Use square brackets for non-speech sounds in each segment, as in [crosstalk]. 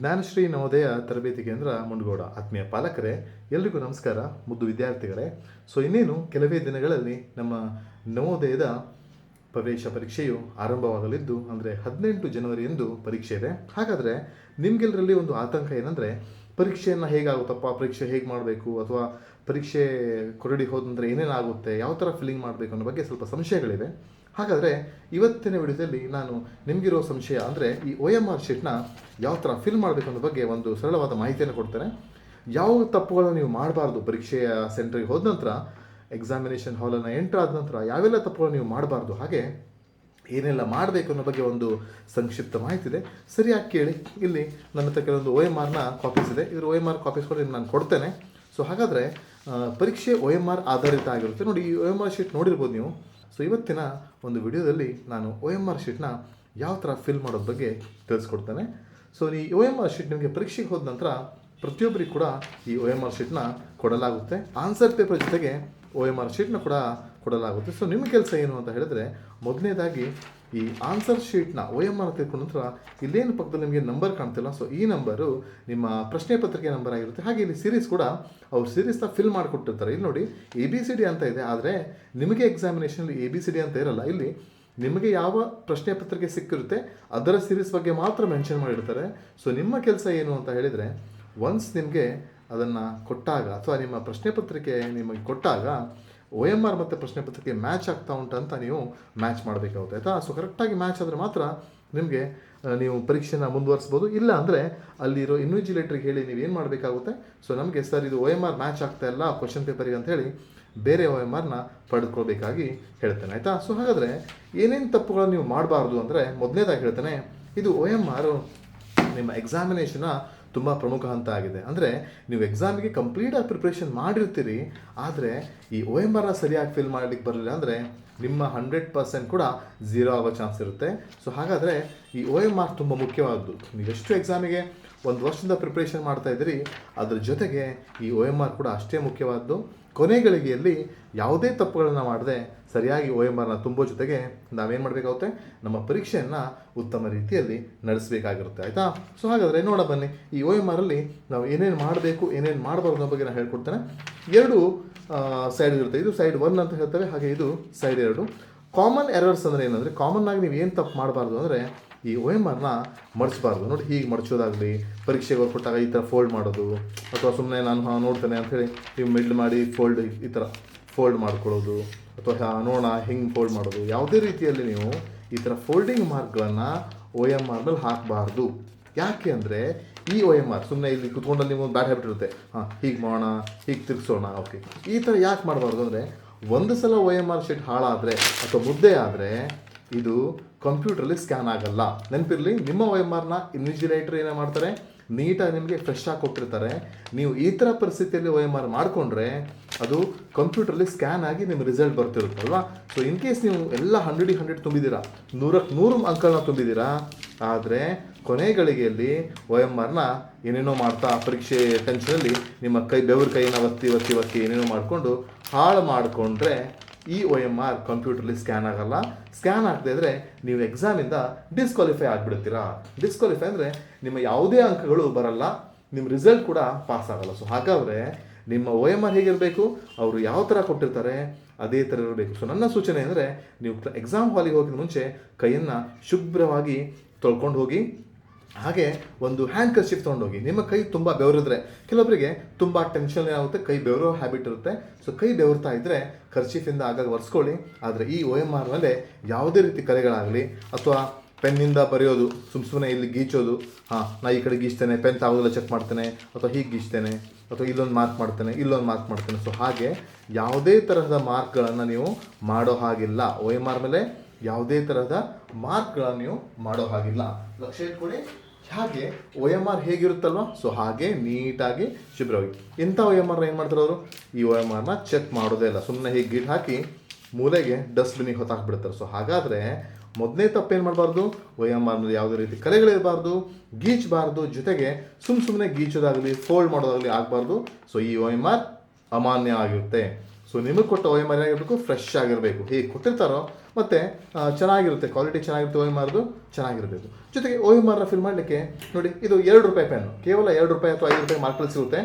ಜ್ಞಾನಶ್ರೀ ನವೋದಯ ತರಬೇತಿ ಕೇಂದ್ರ ಮುಂಡಗೋಡ ಆತ್ಮೀಯ ಪಾಲಕರೇ, ಎಲ್ರಿಗೂ ನಮಸ್ಕಾರ, ಮುದ್ದು ವಿದ್ಯಾರ್ಥಿಗಳೇ. ಸೊ ಇನ್ನೇನು ಕೆಲವೇ ದಿನಗಳಲ್ಲಿ ನಮ್ಮ ನವೋದಯದ ಪ್ರವೇಶ ಪರೀಕ್ಷೆಯು ಆರಂಭವಾಗಲಿದ್ದು, ಅಂದರೆ ಹದಿನೆಂಟು ಜನವರಿಯಂದು ಪರೀಕ್ಷೆ ಇದೆ. ಹಾಗಾದರೆ ನಿಮಗೆಲ್ಲರಲ್ಲಿ ಒಂದು ಆತಂಕ ಏನಂದರೆ, ಪರೀಕ್ಷೆಯನ್ನು ಹೇಗಾಗುತ್ತಪ್ಪ, ಪರೀಕ್ಷೆ ಹೇಗೆ ಮಾಡಬೇಕು, ಅಥವಾ ಪರೀಕ್ಷೆ ಕೊರಡಿ ಹೋದಂದರೆ ಏನೇನಾಗುತ್ತೆ, ಯಾವ ಥರ ಫಿಲ್ಲಿಂಗ್ ಮಾಡಬೇಕು ಅನ್ನೋ ಬಗ್ಗೆ ಸ್ವಲ್ಪ ಸಂಶಯಗಳಿವೆ. ಹಾಗಾದರೆ ಇವತ್ತಿನ ವಿಡಿಯೋದಲ್ಲಿ ನಾನು ನಿಮಗಿರೋ ಸಂಶಯ ಅಂದರೆ ಈ ಒ ಎಂ ಆರ್ ಶೀಟ್ನ ಯಾವ ಥರ ಫಿಲ್ ಮಾಡಬೇಕು ಅನ್ನೋ ಬಗ್ಗೆ ಒಂದು ಸರಳವಾದ ಮಾಹಿತಿಯನ್ನು ಕೊಡ್ತೇನೆ. ಯಾವ ತಪ್ಪುಗಳನ್ನು ನೀವು ಮಾಡಬಾರ್ದು ಪರೀಕ್ಷೆಯ ಸೆಂಟ್ರಿಗೆ ಹೋದ ನಂತರ ಎಕ್ಸಾಮಿನೇಷನ್ ಹಾಲನ್ನು ಎಂಟರ್ ಆದ ನಂತರ ಯಾವೆಲ್ಲ ತಪ್ಪುಗಳನ್ನು ನೀವು ಮಾಡಬಾರ್ದು, ಹಾಗೆ ಏನೆಲ್ಲ ಮಾಡಬೇಕು ಅನ್ನೋ ಬಗ್ಗೆ ಒಂದು ಸಂಕ್ಷಿಪ್ತ ಮಾಹಿತಿ ಇದೆ. ಸರಿಯಾಗಿ ಕೇಳಿ. ಇಲ್ಲಿ ನನ್ನ ಹತ್ರ ಕೆಲವೊಂದು ಒ ಎಂ ಆರ್ನ ಕಾಪೀಸ್ ಇದೆ. ಇದ್ರ ಒ ಎಂ ಆರ್ ಕಾಪೀಸ್ ಕೂಡ ನಾನು ಕೊಡ್ತೇನೆ. ಸೊ ಹಾಗಾದರೆ ಪರೀಕ್ಷೆ ಒ ಎಂ ಆರ್ ಆಧಾರಿತ ಆಗಿರುತ್ತೆ. ನೋಡಿ ಈ ಒ ಎಂ ಆರ್ ಶೀಟ್ ನೋಡಿರ್ಬೋದು ನೀವು. ಸೊ ಇವತ್ತಿನ ಒಂದು ವಿಡಿಯೋದಲ್ಲಿ ನಾನು ಒ ಎಂ ಆರ್ ಶೀಟ್ನ ಯಾವ ಥರ ಫಿಲ್ ಮಾಡೋದ್ರ ಬಗ್ಗೆ ತಿಳಿಸ್ಕೊಡ್ತೇನೆ. ಸೊ ಈ ಒ ಎಂ ಆರ್ ಶೀಟ್ ನಿಮಗೆ ಪರೀಕ್ಷೆಗೆ ಹೋದ ನಂತರ ಪ್ರತಿಯೊಬ್ಬರಿಗೂ ಕೂಡ ಈ ಒ ಎಂ ಆರ್ ಶೀಟ್ನ ಕೊಡಲಾಗುತ್ತೆ. ಆನ್ಸರ್ ಪೇಪರ್ ಜೊತೆಗೆ ಒ ಎಂ ಆರ್ ಶೀಟ್ನ ಕೂಡ ಕೊಡಲಾಗುತ್ತೆ. ಸೊ ನಿಮ್ಮ ಕೆಲಸ ಏನು ಅಂತ ಹೇಳಿದ್ರೆ, ಮೊದಲನೇದಾಗಿ ಈ ಆನ್ಸರ್ ಶೀಟ್ನ ಒ ಎಂ ಆರ್ ತೆಗೆದುಕೊಂಡ ನಂತರ ಇಲ್ಲೇನು ಪಕ್ಕದಲ್ಲಿ ನಿಮಗೆ ನಂಬರ್ ಕಾಣ್ತಿಲ್ಲ. ಸೊ ಈ ನಂಬರು ನಿಮ್ಮ ಪ್ರಶ್ನೆ ಪತ್ರಿಕೆ ನಂಬರ್ ಆಗಿರುತ್ತೆ. ಹಾಗೆ ಇಲ್ಲಿ ಸೀರೀಸ್ ಕೂಡ ಅವ್ರು ಸೀರೀಸ್ನ ಫಿಲ್ ಮಾಡಿಕೊಟ್ಟಿರ್ತಾರೆ. ಇಲ್ಲಿ ನೋಡಿ ಎ ಬಿ ಸಿ ಡಿ ಅಂತ ಇದೆ, ಆದರೆ ನಿಮಗೆ ಎಕ್ಸಾಮಿನೇಷನಲ್ಲಿ ಎ ಬಿ ಸಿ ಡಿ ಅಂತ ಇರಲ್ಲ. ಇಲ್ಲಿ ನಿಮಗೆ ಯಾವ ಪ್ರಶ್ನೆ ಪತ್ರಿಕೆ ಸಿಕ್ಕಿರುತ್ತೆ, ಅದರ ಸೀರೀಸ್ ಬಗ್ಗೆ ಮಾತ್ರ ಮೆನ್ಷನ್ ಮಾಡಿರ್ತಾರೆ. ಸೊ ನಿಮ್ಮ ಕೆಲಸ ಏನು ಅಂತ ಹೇಳಿದರೆ ಒನ್ಸ್ ನಿಮಗೆ ಅದನ್ನು ಕೊಟ್ಟಾಗ ಅಥವಾ ನಿಮ್ಮ ಪ್ರಶ್ನೆ ಪತ್ರಿಕೆ ನಿಮಗೆ ಕೊಟ್ಟಾಗ ಒ ಎಂ ಆರ್ ಮತ್ತು ಪ್ರಶ್ನೆ ಪತ್ರಿಕೆ ಮ್ಯಾಚ್ ಆಗ್ತಾ ಉಂಟಂತ ನೀವು ಮ್ಯಾಚ್ ಮಾಡಬೇಕಾಗುತ್ತೆ. ಆಯಿತಾ? ಸೊ ಕರೆಕ್ಟಾಗಿ ಮ್ಯಾಚ್ ಆದರೆ ಮಾತ್ರ ನಿಮಗೆ ನೀವು ಪರೀಕ್ಷೆನ ಮುಂದುವರಿಸ್ಬೋದು. ಇಲ್ಲ ಅಂದರೆ ಅಲ್ಲಿರೋ ಇನ್ವಿಜಿಲೇಟ್ರಿಗೆ ಹೇಳಿ ನೀವು ಏನು ಮಾಡಬೇಕಾಗುತ್ತೆ? ಸೊ ನಮಗೆ ಸರ್ ಇದು ಒ ಎಂ ಆರ್ ಮ್ಯಾಚ್ ಆಗ್ತಾ ಇಲ್ಲ ಕ್ವಶನ್ ಪೇಪರಿಗೆ ಅಂತ ಹೇಳಿ ಬೇರೆ ಒ ಎಂ ಆರ್ನ ಪಡೆದುಕೊಳ್ಬೇಕಾಗಿ ಹೇಳ್ತೇನೆ. ಆಯಿತಾ? ಸೊ ಹಾಗಾದರೆ ಏನೇನು ತಪ್ಪುಗಳನ್ನು ನೀವು ಮಾಡಬಾರ್ದು ಅಂದರೆ ಮೊದಲನೇದಾಗಿ ಹೇಳ್ತೇನೆ, ಇದು ಒ ಎಂ ಆರು ನಿಮ್ಮ ಎಕ್ಸಾಮಿನೇಷನ್ನ ತುಂಬ ಪ್ರಮುಖ ಹಂತ ಆಗಿದೆ. ಅಂದರೆ ನೀವು ಎಕ್ಸಾಮಿಗೆ ಕಂಪ್ಲೀಟಾಗಿ ಪ್ರಿಪ್ರೇಷನ್ ಮಾಡಿರ್ತೀರಿ, ಆದರೆ ಈ ಒ ಎಂ ಆರ್ನ ಸರಿಯಾಗಿ ಫಿಲ್ ಮಾಡಲಿಕ್ಕೆ ಬರಲಿಲ್ಲ ಅಂದರೆ ನಿಮ್ಮ ಹಂಡ್ರೆಡ್ ಪರ್ಸೆಂಟ್ ಕೂಡ ಝೀರೋ ಆಗೋ ಚಾನ್ಸ್ ಇರುತ್ತೆ. ಸೊ ಹಾಗಾದರೆ ಈ ಒ ಎಂ ಆರ್ ತುಂಬ ಮುಖ್ಯವಾದದ್ದು ನೀವು ಎಷ್ಟು ಎಕ್ಸಾಮಿಗೆ ಒಂದು ವರ್ಷದಿಂದ ಪ್ರಿಪ್ರೇಷನ್ ಮಾಡ್ತಾ ಇದ್ದೀರಿ, ಅದ್ರ ಜೊತೆಗೆ ಈ ಒ ಎಂ ಆರ್ ಕೂಡ ಅಷ್ಟೇ ಮುಖ್ಯವಾದ್ದು. ಕೊನೆ ಗಳಿಗೆಯಲ್ಲಿ ಯಾವುದೇ ತಪ್ಪುಗಳನ್ನು ಮಾಡದೆ ಸರಿಯಾಗಿ ಒ ಎಂ ಆರ್ನ ತುಂಬೋ ಜೊತೆಗೆ ನಾವೇನು ಮಾಡಬೇಕಾಗುತ್ತೆ? ನಮ್ಮ ಪರೀಕ್ಷೆಯನ್ನು ಉತ್ತಮ ರೀತಿಯಲ್ಲಿ ನಡೆಸಬೇಕಾಗಿರುತ್ತೆ, ಆಯಿತಾ? ಸೊ ಹಾಗಾದರೆ ನೋಡ ಬನ್ನಿ. ಈ ಒ ಎಂ ಆರಲ್ಲಿ ನಾವು ಏನೇನು ಮಾಡಬೇಕು, ಏನೇನು ಮಾಡಬಾರ್ದು ಅನ್ನೋ ಬಗ್ಗೆ ನಾನು ಹೇಳ್ಕೊಡ್ತೇನೆ. ಎರಡು ಸೈಡ್ ಇರುತ್ತೆ. ಇದು ಸೈಡ್ ಒನ್ ಅಂತ ಹೇಳ್ತೇವೆ. ಹಾಗೆ ಇದು ಸೈಡ್ ಎರಡು. ಕಾಮನ್ ಎರರ್ಸ್ ಅಂದರೆ ಏನಂದರೆ ಕಾಮನ್ ಆಗಿ ನೀವು ಏನು ತಪ್ಪು ಮಾಡಬಾರ್ದು ಅಂದರೆ ಈ ಒ ಎಂ ಆರ್ನ ಮಡಿಸ್ಬಾರ್ದು ನೋಡಿ ಹೀಗೆ ಮಡಚೋದಾಗಲಿ ಪರೀಕ್ಷೆಗೆ ಅವ್ರು ಕೊಟ್ಟಾಗ ಈ ಥರ ಫೋಲ್ಡ್ ಮಾಡೋದು, ಅಥವಾ ಸುಮ್ಮನೆ ನಾನು ಹಾಂ ನೋಡ್ತೇನೆ ಅಂಥೇಳಿ ನೀವು ಮಿಡ್ಲ್ ಮಾಡಿ ಫೋಲ್ಡ್ ಈ ಥರ ಫೋಲ್ಡ್ ಮಾಡ್ಕೊಳ್ಳೋದು, ಅಥವಾ ಹಾಂ ನೋಡೋಣ ಹೆಂಗೆ ಫೋಲ್ಡ್ ಮಾಡೋದು. ಯಾವುದೇ ರೀತಿಯಲ್ಲಿ ನೀವು ಈ ಥರ ಫೋಲ್ಡಿಂಗ್ ಮಾರ್ಕ್ಗಳನ್ನು ಒ ಎಂ ಆರ್ ಮೇಲೆ ಹಾಕಬಾರ್ದು. ಯಾಕೆ ಅಂದರೆ ಈ ಒ ಎಂ ಆರ್ ಸುಮ್ಮನೆ ಇಲ್ಲಿ ಕುತ್ಕೊಂಡಲ್ಲಿ ನಿಮ್ಗೆ ಬ್ಯಾಡ್ ಹ್ಯಾಬಿಟ್ ಇರುತ್ತೆ. ಹಾಂ, ಹೀಗೆ ಮಾಡೋಣ, ಹೀಗೆ ತಿರ್ಗಿಸೋಣ, ಓಕೆ. ಈ ಥರ ಯಾಕೆ ಮಾಡಬಾರ್ದು ಅಂದರೆ, ಒಂದು ಸಲ ಒ ಎಂ ಆರ್ ಶೀಟ್ ಹಾಳಾದರೆ ಅಥವಾ ಮುದ್ದೆ ಆದರೆ ಇದು ಕಂಪ್ಯೂಟ್ರಲ್ಲಿ ಸ್ಕ್ಯಾನ್ ಆಗಲ್ಲ. ನೆನಪಿರಲಿ, ನಿಮ್ಮ ವೈಮಾರ್ನ ಇನ್ವಿಜಿಲೇಟರ್ ಏನೇ ಮಾಡ್ತಾರೆ, ನೀಟಾಗಿ ನಿಮಗೆ ಫ್ರೆಶ್ ಆಗಿ ಕೊಟ್ಟಿರ್ತಾರೆ. ನೀವು ಈ ಥರ ಪರಿಸ್ಥಿತಿಯಲ್ಲಿ ಒ ಎಂ ಆರ್ ಮಾಡಿಕೊಂಡ್ರೆ, ಅದು ಕಂಪ್ಯೂಟ್ರಲ್ಲಿ ಸ್ಕ್ಯಾನ್ ಆಗಿ ನಿಮ್ಮ ರಿಸಲ್ಟ್ ಬರ್ತಿರುತ್ತಲ್ವಾ ಸೊ ಇನ್ ಕೇಸ್ ನೀವು ಎಲ್ಲ ಹಂಡ್ರೆಡ್ ಹಂಡ್ರೆಡ್ ತುಂಬಿದ್ದೀರಾ ನೂರಕ್ಕೆ ನೂರು ಅಂಕಗಳನ್ನ ತುಂಬಿದ್ದೀರಾ, ಆದರೆ ಕೊನೆ ಗಳಿಗೆಯಲ್ಲಿ ಒ ಎಂ ಆರ್ನ ಏನೇನೋ ಮಾಡ್ತಾ ಪರೀಕ್ಷೆ ಟೆನ್ಷನಲ್ಲಿ ನಿಮ್ಮ ಕೈ ಬೆವರು ಕೈನ ಒತ್ತಿ ಒತ್ತಿ ಒತ್ತಿ ಏನೇನೋ ಮಾಡಿಕೊಂಡು ಹಾಳು ಮಾಡಿಕೊಂಡ್ರೆ ಈ ಒ ಎಂ ಆರ್ ಕಂಪ್ಯೂಟರ್ಲಿ ಸ್ಕ್ಯಾನ್ ಆಗಲ್ಲ. ಸ್ಕ್ಯಾನ್ ಆಗದೆ ಇದ್ರೆ ನೀವು ಎಕ್ಸಾಮಿಂದ ಡಿಸ್ಕ್ವಾಲಿಫೈ ಆಗಿಬಿಡ್ತೀರಾ. ಡಿಸ್ಕ್ವಾಲಿಫೈ ಅಂದರೆ ನಿಮ್ಮ ಯಾವುದೇ ಅಂಕಗಳು ಬರಲ್ಲ. ನಿಮ್ಮ ರಿಸಲ್ಟ್ ಕೂಡ ಪಾಸ್ ಆಗಲ್ಲ. ಸೊ ಹಾಗಾದರೆ ನಿಮ್ಮ ಒ ಎಂ ಆರ್ ಹೇಗಿರಬೇಕು? ಅವರು ಯಾವ ಥರ ಕೊಟ್ಟಿರ್ತಾರೆ? ಅದೇ ಥರ ಇರಬೇಕು. ಸೊ ನನ್ನ ಸೂಚನೆ ಅಂದರೆ ನೀವು ಎಕ್ಸಾಮ್ ಹಾಲಿಗೆ ಹೋಗಿದ ಮುಂಚೆ ಕೈಯನ್ನು ಶುಭ್ರವಾಗಿ ತೊಳ್ಕೊಂಡು ಹೋಗಿ ಹಾಗೆ ಒಂದು ಹ್ಯಾಂಡ್ ಕರ್ಚಿಫ್ ತೊಗೊಂಡೋಗಿ, ನಿಮ್ಮ ಕೈ ತುಂಬ ಬೆವರಿದ್ರೆ ಕೆಲವೊಬ್ಬರಿಗೆ ತುಂಬ ಟೆನ್ಷನ್ ಏನಾಗುತ್ತೆ ಕೈ ಬೆವರೋ ಹ್ಯಾಬಿಟ್ ಇರುತ್ತೆ. ಸೊ ಕೈ ಬೆವರ್ತಾ ಇದ್ದರೆ ಖರ್ಚಿಫಿಂದ ಆಗಾಗ ಒರೆಸ್ಕೊಳ್ಳಿ. ಆದರೆ ಈ ಒ ಎಂ ಆರ್ನಲ್ಲೇ ಯಾವುದೇ ರೀತಿ ಕಲೆಗಳಾಗಲಿ ಅಥವಾ ಪೆನ್ನಿಂದ ಬರೆಯೋದು ಸುಮ್ಮ ಸುಮ್ಮನೆ ಇಲ್ಲಿ ಗೀಚೋದು, ಹಾಂ, ನಾ ಈ ಕಡೆ ಗೀಚ್ತೇನೆ ಪೆನ್ ತಾಗೋದೆಲ್ಲ ಚೆಕ್ ಮಾಡ್ತೇನೆ, ಅಥವಾ ಹೀಗೆ ಗೀಚ್ತೇನೆ, ಅಥವಾ ಇಲ್ಲೊಂದು ಮಾರ್ಕ್ ಮಾಡ್ತೇನೆ, ಇಲ್ಲೊಂದು ಮಾರ್ಕ್ ಮಾಡ್ತೇನೆ. ಸೊ ಹಾಗೆ ಯಾವುದೇ ತರಹದ ಮಾರ್ಕ್ಗಳನ್ನು ನೀವು ಮಾಡೋ ಹಾಗಿಲ್ಲ. ಒ ಎಂ ಆರ್ ಮೇಲೆ ಯಾವುದೇ ತರಹದ ಮಾರ್ಕ್ಗಳನ್ನು ನೀವು ಮಾಡೋ ಹಾಗಿಲ್ಲ. ಲಕ್ಷ ಇಟ್ಕೊಳ್ಳಿ ಹಾಗೆ ಒ ಎಂ ಆರ್ ಹೇಗಿರುತ್ತಲ್ವ? ಸೊ ಹಾಗೆ ನೀಟಾಗಿ ಶುಭ್ರವಾಗಿ. ಇಂಥ ಒ ಎಂ ಆರ್ನ ಏನು ಮಾಡ್ತಾರೆ ಅವರು? ಈ ಒ ಎಂ ಆರ್ನ ಚೆಕ್ ಮಾಡೋದೇ ಇಲ್ಲ. ಸುಮ್ಮನೆ ಹೀಗೆ ಗಿಟ್ ಹಾಕಿ ಮೂಲೆಗೆ ಡಸ್ಟ್ಬಿನಿಗೆ ಹೊತ್ತಾಕ್ಬಿಡ್ತಾರೆ. ಸೊ ಹಾಗಾದರೆ ಮೊದಲನೇ ತಪ್ಪೇನು ಮಾಡಬಾರ್ದು? ಒ ಎಂ ಆರ್ನಲ್ಲಿ ಯಾವುದೇ ರೀತಿ ಕಲೆಗಳಿರಬಾರ್ದು ಗೀಚಬಾರ್ದು, ಜೊತೆಗೆ ಸುಮ್ಮ ಸುಮ್ಮನೆ ಗೀಚೋದಾಗಲಿ ಫೋಲ್ಡ್ ಮಾಡೋದಾಗಲಿ ಆಗಬಾರ್ದು. ಸೊ ಈ ಒ ಎಂ ಆರ್ ಅಮಾನ್ಯ ಆಗಿರುತ್ತೆ. ಸೊ ನಿಮಗೆ ಕೊಟ್ಟ ಓ ಎಂ ಆರ್ ಆಗಿರಬೇಕು ಫ್ರೆಶ್ ಆಗಿರಬೇಕು. ಹೇಗೆ ಕೊಟ್ಟಿರ್ತಾರೋ, ಮತ್ತು ಚೆನ್ನಾಗಿರುತ್ತೆ. ಕ್ವಾಲಿಟಿ ಚೆನ್ನಾಗಿರುತ್ತೆ ಓ ಎಂ ಆರ್ದು ಚೆನ್ನಾಗಿರಬೇಕು. ಜೊತೆಗೆ ಓ ಎಂ ಫಿಲ್ ಮಾಡಲಿಕ್ಕೆ, ನೋಡಿ, ಇದು ಎರಡು ರೂಪಾಯಿ ಪೆನ್ನು ಕೇವಲ ಎರಡು ರೂಪಾಯಿ ಅಥವಾ ಐದು ರೂಪಾಯಿ ಮಾರ್ಕಲ್ಲಿ ಸಿಗುತ್ತೆ.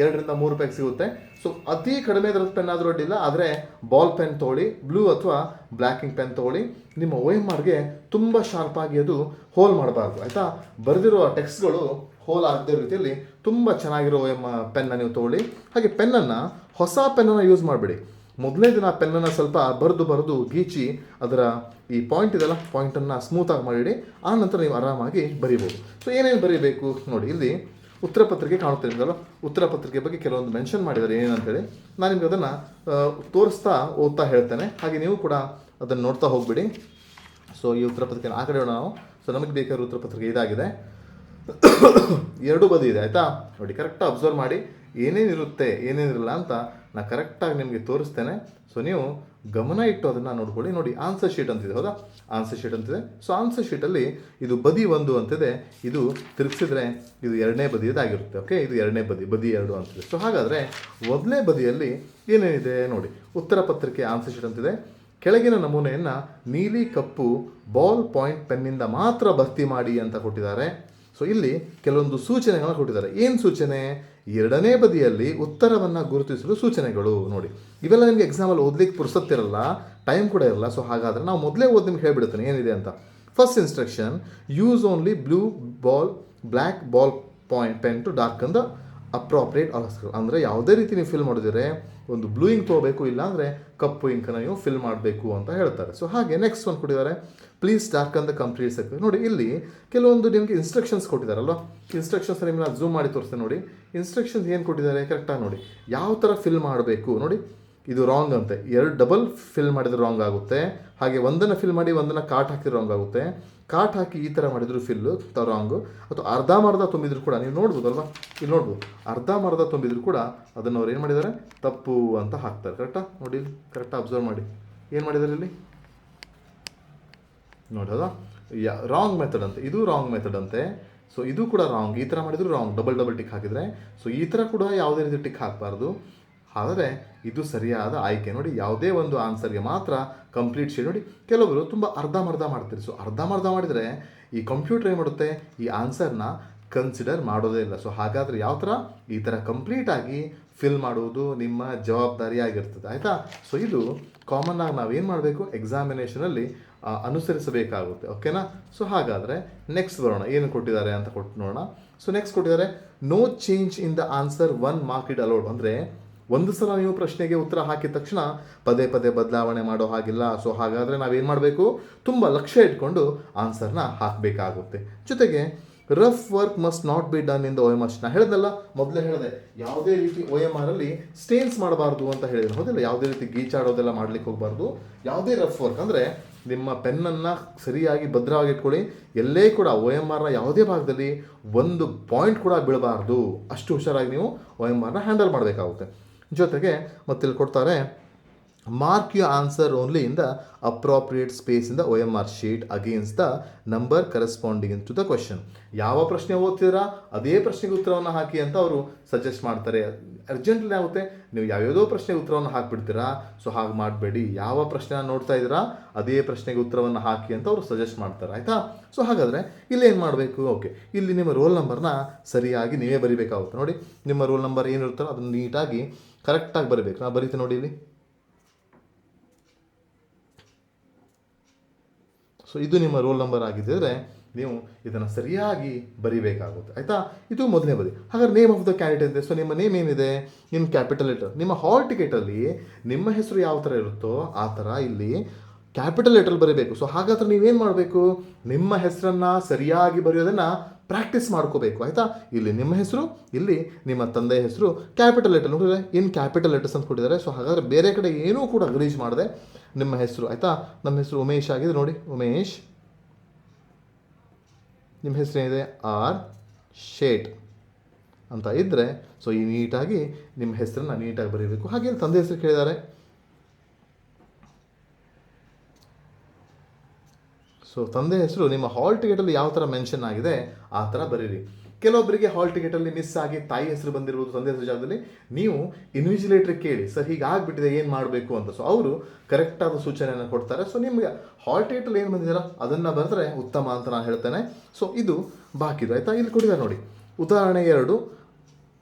ಎರಡರಿಂದ ಮೂರು ರೂಪಾಯಿಗೆ ಸಿಗುತ್ತೆ. ಸೊ ಅತಿ ಕಡಿಮೆ ದರದ ಪೆನ್ ಆದರೂ ಅಡ್ಡಿಲ್ಲ. ಆದರೆ ಬಾಲ್ ಪೆನ್ ತೊಗೊಳ್ಳಿ ಬ್ಲೂ ಅಥವಾ ಬ್ಲ್ಯಾಕಿಂಗ್ ಪೆನ್ ತೊಗೊಳ್ಳಿ, ನಿಮ್ಮ ಓ ಎಂ ಆರ್ಗೆ ತುಂಬ ಶಾರ್ಪಾಗಿ ಅದು ಹೋಲ್ ಮಾಡಬಾರ್ದು. ಆಯಿತಾ? ಬರೆದಿರುವ ಟೆಕ್ಸ್ಟ್ಗಳು ಹೋಲ್ ಆಗದೇ ರೀತಿಯಲ್ಲಿ ತುಂಬ ಚೆನ್ನಾಗಿರೋ ಎಂಬ ಪೆನ್ನ ನೀವು ತೊಗೊಳ್ಳಿ. ಹಾಗೆ ಪೆನ್ನನ್ನು ಹೊಸ ಪೆನ್ನನ್ನು ಯೂಸ್ ಮಾಡಬೇಡಿ. ಮೊದಲನೇ ದಿನ ಪೆನ್ನನ್ನು ಸ್ವಲ್ಪ ಬರೆದು ಬರೆದು ಗೀಚಿ ಅದರ ಈ ಪಾಯಿಂಟ್ ಇದೆಲ್ಲ ಪಾಯಿಂಟನ್ನು ಸ್ಮೂತಾಗಿ ಮಾಡಿಡಿ. ಆ ನಂತರ ನೀವು ಆರಾಮಾಗಿ ಬರಿಬೋದು. ಸೊ ಏನೇನು ಬರೀಬೇಕು ನೋಡಿ, ಇಲ್ಲಿ ಉತ್ತರ ಪತ್ರಿಕೆ ಕಾಣುತ್ತೆ ಉತ್ತರ ಪತ್ರಿಕೆ ಬಗ್ಗೆ ಕೆಲವೊಂದು ಮೆನ್ಷನ್ ಮಾಡಿದ್ದಾರೆ. ಏನಂತೇಳಿ ನಾನು ನಿಮ್ಗೆ ಅದನ್ನು ತೋರಿಸ್ತಾ ಓದ್ತಾ ಹೇಳ್ತೇನೆ. ಹಾಗೆ ನೀವು ಕೂಡ ಅದನ್ನು ನೋಡ್ತಾ ಹೋಗ್ಬಿಡಿ. ಸೊ ಈ ಉತ್ತರ ಪತ್ರಿಕೆ ಆ ಕಡೆ ನಾವು. ಸೊ ನಮಗೆ ಬೇಕಾಗಿರೋ ಉತ್ತರ ಪತ್ರಿಕೆ ಇದಾಗಿದೆ. ಎರಡು ಬದಿ ಇದೆ, ಆಯಿತಾ? ನೋಡಿ ಕರೆಕ್ಟಾಗಿ ಅಬ್ಸರ್ವ್ ಮಾಡಿ, ಏನೇನಿರುತ್ತೆ, ಏನೇನಿರಲ್ಲ ಅಂತ ನಾನು ಕರೆಕ್ಟಾಗಿ ನಿಮಗೆ ತೋರಿಸ್ತೇನೆ. ಸೊ ನೀವು ಗಮನ ಇಟ್ಟು ಅದನ್ನು ನೋಡ್ಕೊಳ್ಳಿ. ನೋಡಿ ಆನ್ಸರ್ ಶೀಟ್ ಅಂತಿದೆ, ಹೌದಾ? ಆನ್ಸರ್ ಶೀಟ್ ಅಂತಿದೆ. ಸೊ ಆನ್ಸರ್ ಶೀಟಲ್ಲಿ ಇದು ಬದಿ ಒಂದು ಅಂತಿದೆ. ಇದು ತಿರುಗಿಸಿದ್ರೆ ಇದು ಎರಡನೇ ಬದಿಯದಾಗಿರುತ್ತೆ ಓಕೆ ಇದು ಎರಡನೇ ಬದಿ ಬದಿ ಎರಡು ಅಂತಿದೆ. ಸೊ ಹಾಗಾದರೆ ಒಂದನೇ ಬದಿಯಲ್ಲಿ ಏನೇನಿದೆ ನೋಡಿ. ಉತ್ತರ ಪತ್ರಿಕೆ ಆನ್ಸರ್ ಶೀಟ್ ಅಂತಿದೆ. ಕೆಳಗಿನ ನಮೂನೆಯನ್ನು ನೀಲಿ ಕಪ್ಪು ಬಾಲ್ ಪಾಯಿಂಟ್ ಪೆನ್ನಿಂದ ಮಾತ್ರ ಭರ್ತಿ ಮಾಡಿ ಅಂತ ಕೊಟ್ಟಿದ್ದಾರೆ. ಸೊ ಇಲ್ಲಿ ಕೆಲವೊಂದು ಸೂಚನೆಗಳನ್ನು ಕೊಟ್ಟಿದ್ದಾರೆ. ಏನು ಸೂಚನೆ? ಎರಡನೇ ಬದಿಯಲ್ಲಿ ಉತ್ತರವನ್ನು ಗುರುತಿಸಲು ಸೂಚನೆಗಳು. ನೋಡಿ, ಇವೆಲ್ಲ ನಿಮಗೆ ಎಕ್ಸಾಮಲ್ಲಿ ಓದ್ಲಿಕ್ಕೆ ಪುರ್ಸತ್ತಿರಲ್ಲ ಟೈಮ್ ಕೂಡ ಇರಲ್ಲ. ಸೊ ಹಾಗಾದರೆ ನಾವು ಮೊದಲೇ ಓದಿ ನಿಮ್ಗೆ ಹೇಳ್ಬಿಡ್ತೇನೆ. ಏನಿದೆ ಅಂತ? First instruction use only blue ball black ball point pen to dark the appropriate Oscar ಅಂದರೆ ಯಾವುದೇ ರೀತಿ ನೀವು ಫಿಲ್ ಮಾಡಿದರೆ ಒಂದು ಬ್ಲೂ ಇಂಕ್ ತೊಗೋಬೇಕು, ಇಲ್ಲಾಂದರೆ ಕಪ್ಪು ಇಂಕನ್ನು ನೀವು ಫಿಲ್ ಮಾಡಬೇಕು ಅಂತ ಹೇಳ್ತಾರೆ. ಸೊ ಹಾಗೆ ನೆಕ್ಸ್ಟ್ ಒಂದು ಕೊಟ್ಟಿದ್ದಾರೆ. ಪ್ಲೀಸ್ ಡಾರ್ಕ್ ಅಂತ ಕಂಪ್ಲೀಟ್ ಸೆಕ್ಟರ್ ನೋಡಿ, ಇಲ್ಲಿ ಕೆಲವೊಂದು ನಿಮಗೆ ಇನ್ಸ್ಟ್ರಕ್ಷನ್ಸ್ ಕೊಟ್ಟಿದ್ದಾರಲ್ವ? ಇನ್ಸ್ಟ್ರಕ್ಷನ್ಸ್ ನಿಮಗೆ ನಾನು ಝೂಮ್ ಮಾಡಿ ತೋರಿಸ್ತೇನೆ ನೋಡಿ. ಇನ್ಸ್ಟ್ರಕ್ಷನ್ಸ್ ಏನು ಕೊಟ್ಟಿದ್ದಾರೆ? ಕರೆಕ್ಟಾಗಿ ನೋಡಿ. ಯಾವ ಥರ ಫಿಲ್ ಮಾಡಬೇಕು? ನೋಡಿ ಇದು ರಾಂಗ್ ಅಂತೆ. ಎರಡು ಡಬಲ್ ಫಿಲ್ ಮಾಡಿದ್ರೆ ರಾಂಗ್ ಆಗುತ್ತೆ. ಹಾಗೆ ಒಂದನ್ನು ಫಿಲ್ ಮಾಡಿ, ಒಂದನ್ನು ಕಾಟ್ ಹಾಕಿದ್ರೆ ರಾಂಗ್ ಆಗುತ್ತೆ. ಕಾಟ್ ಹಾಕಿ ಈ ಥರ ಮಾಡಿದ್ರು ಫಿಲ್ಲು ರಾಂಗು ಅಥವಾ ಅರ್ಧ ಮರ್ಧ ತುಂಬಿದ್ರು ಕೂಡ, ನೀವು ನೋಡ್ಬೋದಲ್ವಾ ಇಲ್ಲಿ ನೋಡ್ಬೋದು. ಅರ್ಧ ಮರ್ಧ ತುಂಬಿದ್ರು ಕೂಡ ಅದನ್ನು ಅವ್ರು ಏನು ಮಾಡಿದ್ದಾರೆ? ತಪ್ಪು ಅಂತ ಹಾಕ್ತಾರೆ. ಕರೆಕ್ಟಾ ನೋಡಿ ಕರೆಕ್ಟಾಗಿ ಅಬ್ಸರ್ವ್ ಮಾಡಿ. ಏನು ಮಾಡಿದ್ದಾರೆ ಇಲ್ಲಿ? ನೋಡೋದ ಯಾ ರಾಂಗ್ ಮೆಥಡ್ ಅಂತೆ. ಇದು ರಾಂಗ್ ಮೆಥಡ್ ಅಂತೆ. ಸೊ ಇದು ಕೂಡ ರಾಂಗ್ ಈ ಥರ ಮಾಡಿದ್ರು ರಾಂಗ್ ಡಬಲ್ ಡಬಲ್ ಟಿಕ್ ಹಾಕಿದರೆ. ಸೊ ಈ ಥರ ಕೂಡ ಯಾವುದೇ ರೀತಿ ಟಿಕ್ ಹಾಕಬಾರ್ದು. ಆದರೆ ಇದು ಸರಿಯಾದ ಆಯ್ಕೆ. ನೋಡಿ, ಯಾವುದೇ ಒಂದು ಆನ್ಸರ್ಗೆ ಮಾತ್ರ ಕಂಪ್ಲೀಟ್ ಶೇಡ್ ನೋಡಿ, ಕೆಲವರು ತುಂಬ ಅರ್ಧಮರ್ಧ ಮಾಡ್ತೀರಿ. ಸೊ ಅರ್ಧಮರ್ಧ ಮಾಡಿದರೆ ಈ ಕಂಪ್ಯೂಟರ್ ಏನು ಮಾಡುತ್ತೆ? ಈ ಆನ್ಸರ್ನ ಕನ್ಸಿಡರ್ ಮಾಡೋದೇ ಇಲ್ಲ. ಸೊ ಹಾಗಾದರೆ ಯಾವ ಥರ? ಈ ಥರ ಕಂಪ್ಲೀಟಾಗಿ ಫಿಲ್ ಮಾಡುವುದು ನಿಮ್ಮ ಜವಾಬ್ದಾರಿಯಾಗಿರ್ತದೆ ಆಯಿತಾ? ಸೊ ಇದು ಕಾಮನ್ ಆಗಿ ನಾವೇನು ಮಾಡಬೇಕು? ಎಕ್ಸಾಮಿನೇಷನಲ್ಲಿ ಅನುಸರಿಸಬೇಕಾಗುತ್ತೆ. ಓಕೆನಾ ಸೊ ಹಾಗಾದರೆ ನೆಕ್ಸ್ಟ್ ಬರೋಣ. ಏನು ಕೊಟ್ಟಿದ್ದಾರೆ ಅಂತ ಕೊಟ್ಟು ನೋಡೋಣ. ಸೊ ನೆಕ್ಸ್ಟ್ ಕೊಟ್ಟಿದ್ದಾರೆ no change in the answer one marked allowed ಅಂದರೆ ಒಂದು ಸಲ ನೀವು ಪ್ರಶ್ನೆಗೆ ಉತ್ತರ ಹಾಕಿದ ತಕ್ಷಣ ಪದೇ ಪದೇ ಬದಲಾವಣೆ ಮಾಡೋ ಹಾಗಿಲ್ಲ. ಸೊ ಹಾಗಾದರೆ ನಾವೇನು ಮಾಡಬೇಕು? ತುಂಬ ಲಕ್ಷ್ಯ ಇಟ್ಕೊಂಡು ಆನ್ಸರ್ನ ಹಾಕಬೇಕಾಗುತ್ತೆ. ಜೊತೆಗೆ rough work must not be done in the O M R ನಾ ಹೇಳಿದ್ನಲ್ಲ ಮೊದಲೇ ಹೇಳಿದೆ, ಯಾವುದೇ ರೀತಿ ಓ ಎಂ ಆರಲ್ಲಿ ಸ್ಟೇನ್ಸ್ ಮಾಡಬಾರ್ದು ಅಂತ ಹೇಳಿದ್ರು. ಹೌದಿಲ್ಲ? ಯಾವುದೇ ರೀತಿ ಗೀಚಾಡೋದೆಲ್ಲ ಮಾಡ್ಲಿಕ್ಕೆ ಹೋಗಬಾರ್ದು. ಯಾವುದೇ ರಫ್ ವರ್ಕ್ ಅಂದರೆ ನಿಮ್ಮ ಪೆನ್ನನ್ನು ಸರಿಯಾಗಿ ಭದ್ರವಾಗಿ ಇಟ್ಕೊಳ್ಳಿ ಎಲ್ಲೇ ಕೂಡ ಓ ಎಂ ಆರ್ನ ಯಾವುದೇ ಭಾಗದಲ್ಲಿ ಒಂದು ಪಾಯಿಂಟ್ ಕೂಡ ಬೀಳಬಾರ್ದು. ಅಷ್ಟು ಹುಷಾರಾಗಿ ನೀವು ಓ ಎಂ ಆರ್ನ ಹ್ಯಾಂಡಲ್ ಮಾಡಬೇಕಾಗುತ್ತೆ. ಜೊತೆಗೆ ಮತ್ತಿಲ್ಲಿ ಕೊಡ್ತಾರೆ mark you answer only in the appropriate space in the O M R sheet against the number corresponding to the question ಯಾವ ಪ್ರಶ್ನೆ ಓದ್ತೀರಾ? ಅದೇ ಪ್ರಶ್ನೆಗೆ ಉತ್ತರವನ್ನು ಹಾಕಿ ಅಂತ ಅವರು ಸಜೆಸ್ಟ್ ಮಾಡ್ತಾರೆ. ಅರ್ಜೆಂಟ್ಲಿ ಆಗುತ್ತೆ. ನೀವು ಯಾವ್ಯಾವುದೋ ಪ್ರಶ್ನೆಗೆ ಉತ್ತರವನ್ನು ಹಾಕಿಬಿಡ್ತೀರಾ? ಸೊ ಹಾಗೆ ಮಾಡಬೇಡಿ. ಯಾವ ಪ್ರಶ್ನೆ ನೋಡ್ತಾ ಇದ್ದೀರಾ? ಅದೇ ಪ್ರಶ್ನೆಗೆ ಉತ್ತರವನ್ನು ಹಾಕಿ ಅಂತ ಅವರು ಸಜೆಸ್ಟ್ ಮಾಡ್ತಾರೆ. ಆಯಿತಾ? ಸೊ ಹಾಗಾದರೆ ಇಲ್ಲಿ ಏನು ಮಾಡಬೇಕು? ಓಕೆ ಇಲ್ಲಿ ನಿಮ್ಮ ರೋಲ್ ನಂಬರ್ನ ಸರಿಯಾಗಿ ನೀವೇ ಬರಿಬೇಕಾಗುತ್ತೆ. ನೋಡಿ, ನಿಮ್ಮ ರೋಲ್ ನಂಬರ್ ಏನಿರುತ್ತೋ ಅದನ್ನು ನೀಟಾಗಿ ಕರೆಕ್ಟಾಗಿ ಬರಬೇಕು. ನಾವು ಬರೀತೀನಿ ನೋಡಿ ಇಲ್ಲಿ. ಸೊ ಇದು ನಿಮ್ಮ ರೋಲ್ ನಂಬರ್ ಆಗಿದ್ದರೆ ನೀವು ಇದನ್ನು ಸರಿಯಾಗಿ ಬರಿಬೇಕಾಗುತ್ತೆ. ಆಯಿತಾ? ಇದು ಮೊದಲನೇ ಬದಿ. ಹಾಗಾದ್ರೆ ನೇಮ್ ಆಫ್ ದ ಕ್ಯಾಂಡಿಡೇಟ್ ಇದೆ ಸೊ ನಿಮ್ಮ ನೇಮ್ ಏನಿದೆ? ಇನ್ ಕ್ಯಾಪಿಟಲ್ ಲೆಟರ್ ನಿಮ್ಮ ಹಾಲ್ ಟಿಕೆಟಲ್ಲಿ ನಿಮ್ಮ ಹೆಸರು ಯಾವ ಥರ ಇರುತ್ತೋ ಆ ಥರ ಇಲ್ಲಿ ಕ್ಯಾಪಿಟಲ್ ಲೆಟರ್ ಬರೀಬೇಕು. ಸೊ ಹಾಗಾದ್ರೆ ನೀವೇನು ಮಾಡಬೇಕು? ನಿಮ್ಮ ಹೆಸರನ್ನು ಸರಿಯಾಗಿ ಬರೆಯೋದನ್ನು ಪ್ರಾಕ್ಟೀಸ್ ಮಾಡ್ಕೋಬೇಕು, ಆಯಿತಾ? ಇಲ್ಲಿ ನಿಮ್ಮ ಹೆಸರು, ಇಲ್ಲಿ ನಿಮ್ಮ ತಂದೆ ಹೆಸರು ಕ್ಯಾಪಿಟಲ್ ಲೆಟರ್ ನೋಡಿದ್ರೆ ಇನ್ ಕ್ಯಾಪಿಟಲ್ ಲೆಟರ್ಸ್ ಅಂತ ಕೊಟ್ಟಿದ್ದಾರೆ. ಸೊ ಹಾಗಾದರೆ ಬೇರೆ ಕಡೆ ಏನೂ ಕೂಡ ಗಲೀಜು ಮಾಡಿದೆ ನಿಮ್ಮ ಹೆಸರು, ಆಯಿತಾ? ನಮ್ಮ ಹೆಸರು ಉಮೇಶ್ ಆಗಿದೆ ನೋಡಿ, ಉಮೇಶ್. ನಿಮ್ಮ ಹೆಸರು ಏನಿದೆ? ಆರ್ ಶೇಟ್ ಅಂತ ಇದ್ದರೆ ಸೊ ಈ ನೀಟಾಗಿ ನಿಮ್ಮ ಹೆಸರನ್ನ ನೀಟಾಗಿ ಬರೀಬೇಕು. ಹಾಗೆ ತಂದೆ ಹೆಸರು ಕೇಳಿದ್ದಾರೆ? ಸೊ ತಂದೆ ಹೆಸರು, ನಿಮ್ಮ ಹಾಲ್ ಟಿಕೆಟಲ್ಲಿ ಯಾವ ಥರ ಮೆನ್ಷನ್ ಆಗಿದೆ, ಆ ಥರ ಬರೀರಿ. ಕೆಲವೊಬ್ಬರಿಗೆ ಹಾಲ್ ಟಿಕೆಟಲ್ಲಿ ಮಿಸ್ ಆಗಿ ತಾಯಿ ಹೆಸರು ಬಂದಿರ್ಬೋದು ತಂದೆ ಹೆಸರು ಜಾಗದಲ್ಲಿ, ನೀವು ಇನ್ವಿಜಿಲೇಟರ್ ಕೇಳಿ, ಸರ್, ಹೀಗೆ ಆಗ್ಬಿಟ್ಟಿದೆ, ಏನು ಮಾಡಬೇಕು? ಅಂತ. ಸೊ ಅವರು ಕರೆಕ್ಟಾದ ಸೂಚನೆಯನ್ನು ಕೊಡ್ತಾರೆ. ಸೊ ನಿಮಗೆ ಹಾಲ್ ಟಿಕೆಟಲ್ಲಿ ಏನು ಬಂದಿದ್ದೀರಾ ಅದನ್ನು ಬರೆದ್ರೆ ಉತ್ತಮ ಅಂತ ನಾನು ಹೇಳ್ತೇನೆ. ಸೊ ಇದು ಬಾಕಿದು ಆಯಿತಾ? ಇಲ್ಲಿ ಕೊಟ್ಟಿದ್ದಾರೆ ನೋಡಿ. ಉದಾಹರಣೆ ಎರಡು.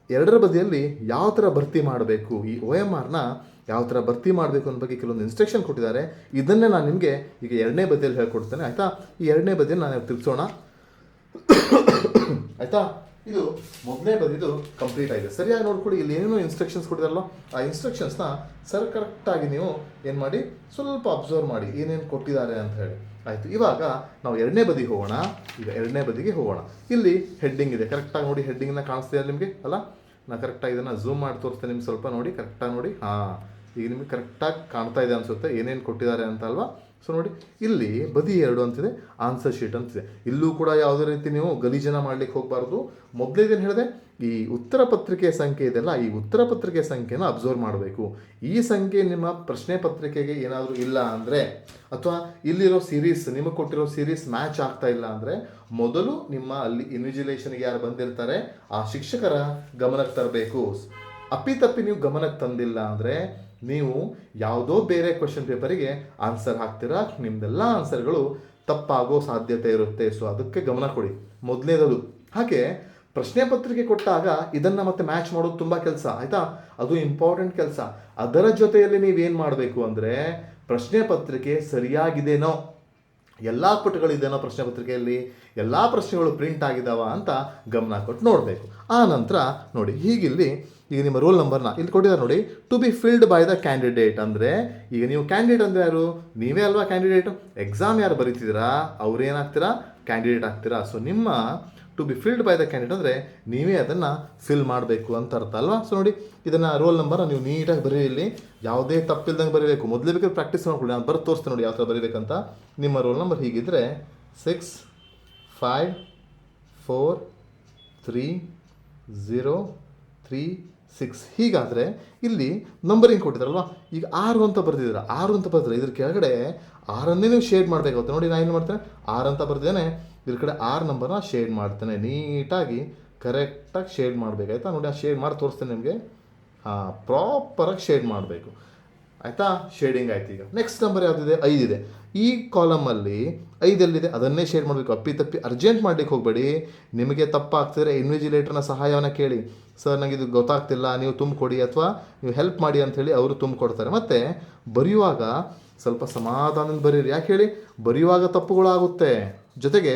ಎರಡರ ಬದಿಯಲ್ಲಿ ಯಾವ ಥರ ಭರ್ತಿ ಮಾಡಬೇಕು? ಈ ಒ ಎಂ ಆರ್ನ ಯಾವ ಥರ ಭರ್ತಿ ಮಾಡಬೇಕು ಅನ್ನೋ ಬಗ್ಗೆ ಕೆಲವೊಂದು ಇನ್ಸ್ಟ್ರಕ್ಷನ್ ಕೊಟ್ಟಿದ್ದಾರೆ. ಇದನ್ನೇ ನಾನು ನಿಮಗೆ ಈಗ ಎರಡನೇ ಬದಿಯಲ್ಲಿ ಹೇಳ್ಕೊಡ್ತೇನೆ, ಆಯಿತಾ? ಈ ಎರಡನೇ ಬದಿಯನ್ನು ನಾನು ತಿಳಿಸೋಣ. [coughs] ಆಯಿತಾ? ಇದು ಮೊದಲನೇ ಬದಿದು ಕಂಪ್ಲೀಟ್ ಆಗಿದೆ. ಸರಿಯಾಗಿ ನೋಡ್ಕೊಡಿ, ಇಲ್ಲಿ ಏನೇನು ಇನ್ಸ್ಟ್ರಕ್ಷನ್ಸ್ ಕೊಟ್ಟಿದಾರಲ್ಲ, ಆ ಇನ್ಸ್ಟ್ರಕ್ಷನ್ಸ್ನ ಸರ್ ಕರೆಕ್ಟಾಗಿ ನೀವು ಏನು ಮಾಡಿ, ಸ್ವಲ್ಪ ಅಬ್ಸರ್ವ್ ಮಾಡಿ, ಏನೇನು ಕೊಟ್ಟಿದ್ದಾರೆ ಅಂತ ಹೇಳಿ. ಆಯಿತು, ಇವಾಗ ನಾವು ಎರಡನೇ ಬದಿಗೆ ಹೋಗೋಣ. ಈಗ ಎರಡನೇ ಬದಿಗೆ ಹೋಗೋಣ. ಇಲ್ಲಿ ಹೆಡ್ಡಿಂಗ್ ಇದೆ. ಕರೆಕ್ಟಾಗಿ ನೋಡಿ ಹೆಡ್ಡಿಂಗ್ನ ಕಾಣಿಸ್ತಿದೆ ನಿಮಗೆ? ಅಲ್ಲ? ನಾನು ಕರೆಕ್ಟಾಗಿ ಇದನ್ನು ಝೂಮ್ ಮಾಡಿ ತೋರಿಸ್ತೇನೆ ನಿಮ್ಗೆ ಸ್ವಲ್ಪ ನೋಡಿ. ಕರೆಕ್ಟಾಗಿ ನೋಡಿ. ಹಾಂ. ಈಗ ನಿಮಗೆ ಕರೆಕ್ಟಾಗಿ ಕಾಣ್ತಾ ಇದೆ ಅನಿಸುತ್ತೆ, ಏನೇನು ಕೊಟ್ಟಿದ್ದಾರೆ ಅಂತ ಅಲ್ವಾ? ಸೊ ನೋಡಿ, ಇಲ್ಲಿ ಬದಿ ಎರಡು ಅಂತಿದೆ ಆನ್ಸರ್ ಶೀಟ್ ಅಂತಿದೆ. ಇಲ್ಲೂ ಕೂಡ ಯಾವುದೇ ರೀತಿ ನೀವು ಗಲೀಜನ ಮಾಡ್ಲಿಕ್ಕೆ ಹೋಗಬಾರ್ದು. ಏನು ಹೇಳಿದೆ? ಈ ಉತ್ತರ ಪತ್ರಿಕೆ ಸಂಖ್ಯೆ ಇದೆಲ್ಲ ಈ ಉತ್ತರ ಪತ್ರಿಕೆ ಸಂಖ್ಯೆನ ಅಬ್ಸರ್ವ್ ಮಾಡಬೇಕು. ಈ ಸಂಖ್ಯೆ ನಿಮ್ಮ ಪ್ರಶ್ನೆ ಪತ್ರಿಕೆಗೆ ಏನಾದರೂ ಇಲ್ಲ ಅಂದರೆ, ಅಥವಾ ಇಲ್ಲಿರೋ ಸೀರೀಸ್ ನಿಮಗೆ ಕೊಟ್ಟಿರೋ ಸೀರೀಸ್ ಮ್ಯಾಚ್ ಆಗ್ತಾ ಇಲ್ಲ ಅಂದರೆ, ಮೊದಲು ನಿಮ್ಮ ಅಲ್ಲಿ ಇನ್ವಿಜಿಲೇಷನ್ಗೆ ಯಾರು ಬಂದಿರ್ತಾರೆ, ಆ ಶಿಕ್ಷಕರ ಗಮನಕ್ಕೆ ತರಬೇಕು. ಅಪ್ಪಿತಪ್ಪಿ ನೀವು ಗಮನಕ್ಕೆ ತಂದಿಲ್ಲ ಅಂದರೆ ನೀವು ಯಾವುದೋ ಬೇರೆ ಕ್ವಶನ್ ಪೇಪರಿಗೆ ಆನ್ಸರ್ ಹಾಕ್ತೀರಾ? ನಿಮ್ದೆಲ್ಲ ಆನ್ಸರ್ಗಳು ತಪ್ಪಾಗೋ ಸಾಧ್ಯತೆ ಇರುತ್ತೆ. ಸೊ ಅದಕ್ಕೆ ಗಮನ ಕೊಡಿ. ಮೊದಲನೇದದು ಹಾಗೆ ಪ್ರಶ್ನೆ ಪತ್ರಿಕೆ ಕೊಟ್ಟಾಗ ಇದನ್ನು ಮತ್ತೆ ಮ್ಯಾಚ್ ಮಾಡೋದು ತುಂಬ ಕೆಲಸ, ಆಯಿತಾ? ಅದು ಇಂಪಾರ್ಟೆಂಟ್ ಕೆಲಸ. ಅದರ ಜೊತೆಯಲ್ಲಿ ನೀವೇನು ಮಾಡಬೇಕು ಅಂದರೆ ಪ್ರಶ್ನೆ ಪತ್ರಿಕೆ ಸರಿಯಾಗಿದೆನೋ. ಎಲ್ಲ ಪುಟಗಳಿದೆನೋ ಪ್ರಶ್ನೆ ಪತ್ರಿಕೆಯಲ್ಲಿ ಎಲ್ಲ ಪ್ರಶ್ನೆಗಳು ಪ್ರಿಂಟ್ ಆಗಿದಾವ ಅಂತ ಗಮನ ಕೊಟ್ಟು ನೋಡಬೇಕು. ಆ ನಂತರ ನೋಡಿ, ಹೀಗಿಲ್ಲಿ ಈಗ ನಿಮ್ಮ ರೋಲ್ ನಂಬರ್ನ ಇಲ್ಲಿ ಕೊಟ್ಟಿದ್ದಾರೆ ನೋಡಿ to be filled by the candidate ಅಂದರೆ ಈಗ ನೀವು ಕ್ಯಾಂಡಿಡೇಟ್ ಅಂದರೆ ಯಾರು? ನೀವೇ ಅಲ್ವಾ ಕ್ಯಾಂಡಿಡೇಟು ಎಕ್ಸಾಮ್ ಯಾರು ಬರೀತಿದ್ದೀರಾ? ಅವ್ರೇನಾಗ್ತೀರಾ? ಕ್ಯಾಂಡಿಡೇಟ್ ಆಗ್ತೀರಾ? ಸೊ ನಿಮ್ಮ to be filled by the candidate ಅಂದರೆ ನೀವೇ ಅದನ್ನು ಫಿಲ್ ಮಾಡಬೇಕು ಅಂತ ಅರ್ಥ ಅಲ್ವಾ? ಸೊ ನೋಡಿ, ಇದನ್ನು ರೋಲ್ ನಂಬರ್ ನೀವು ನೀಟಾಗಿ ಬರೀ ಇಲ್ಲಿ ಯಾವುದೇ ತಪ್ಪಿಲ್ದಂಗೆ ಬರೀಬೇಕು. ಮೊದಲೇ ಬೇಕಾದ್ರೆ ಪ್ರಾಕ್ಟೀಸ್ ಮಾಡ್ಕೊಳ್ಳಿ. ನಾನು ಬರೋದು ತೋರಿಸ್ತೀನಿ ನೋಡಿ ಯಾವ ಥರ ಬರೀಬೇಕಂತ. ನಿಮ್ಮ roll number ಹೀಗಿದ್ದರೆ six five four three zero three six ಹೀಗಾದರೆ ಇಲ್ಲಿ ನಂಬರಿಂಗ್ ಕೊಟ್ಟಿದ್ರಲ್ವ? ಈಗ ಆರು ಅಂತ ಬರೆದಿದ್ರು ಆರು ಅಂತ ಬರ್ದಿದ್ರೆ ಇದ್ರ ಕೆಳಗಡೆ ಆರನ್ನೇ ನೀವು ಶೇಡ್ ಮಾಡಬೇಕಾಗುತ್ತೆ. ನೋಡಿ, ನಾನು ಏನು ಮಾಡ್ತೇನೆ? ಆರು ಅಂತ ಬರ್ದೇನೆ ಇದ್ರ ಕಡೆ ಆರು ನಂಬರ್ನ ಶೇಡ್ ಮಾಡ್ತೇನೆ. ನೀಟಾಗಿ ಕರೆಕ್ಟಾಗಿ ಶೇಡ್ ಮಾಡಬೇಕಾಯ್ತಾ? ನೋಡಿ, ಆ ಶೇಡ್ ಮಾಡಿ ತೋರಿಸ್ತೇನೆ ನಿಮಗೆ. ಹಾಂ ಪ್ರಾಪರಾಗಿ ಶೇಡ್ ಮಾಡಬೇಕು. ಆಯಿತಾ? ಶೇಡಿಂಗ್ ಆಯ್ತು ಈಗ. ನೆಕ್ಸ್ಟ್ ನಂಬರ್ ಯಾವುದಿದೆ? ಐದಿದೆ ಈ ಕಾಲಮಲ್ಲಿ ಐದಲ್ಲಿದೆ ಅದನ್ನೇ ಶೇಡ್ ಮಾಡಬೇಕು. ಅಪ್ಪಿ ತಪ್ಪಿ ಅರ್ಜೆಂಟ್ ಮಾಡ್ಲಿಕ್ಕೆ ಹೋಗಬೇಡಿ. ನಿಮಗೆ ತಪ್ಪಾಗ್ತಿದ್ರೆ ಇನ್ವಿಜಿಲೇಟರ್ನ ಸಹಾಯವನ್ನು ಕೇಳಿ. ಸರ್ ನನಗೆ ಇದು ಗೊತ್ತಾಗ್ತಿಲ್ಲ. ನೀವು ತುಂಬಿಕೊಡಿ ಅಥವಾ ನೀವು ಹೆಲ್ಪ್ ಮಾಡಿ ಅಂತ ಹೇಳಿ ಅವರು ತುಂಬಿಕೊಡ್ತಾರೆ. ಮತ್ತು ಬರೆಯುವಾಗ ಸ್ವಲ್ಪ ಸಮಾಧಾನದಿಂದ ಬರೀರಿ. ಯಾಕೆ ಹೇಳಿ? ಬರೆಯುವಾಗ ತಪ್ಪುಗಳಾಗುತ್ತೆ. ಜೊತೆಗೆ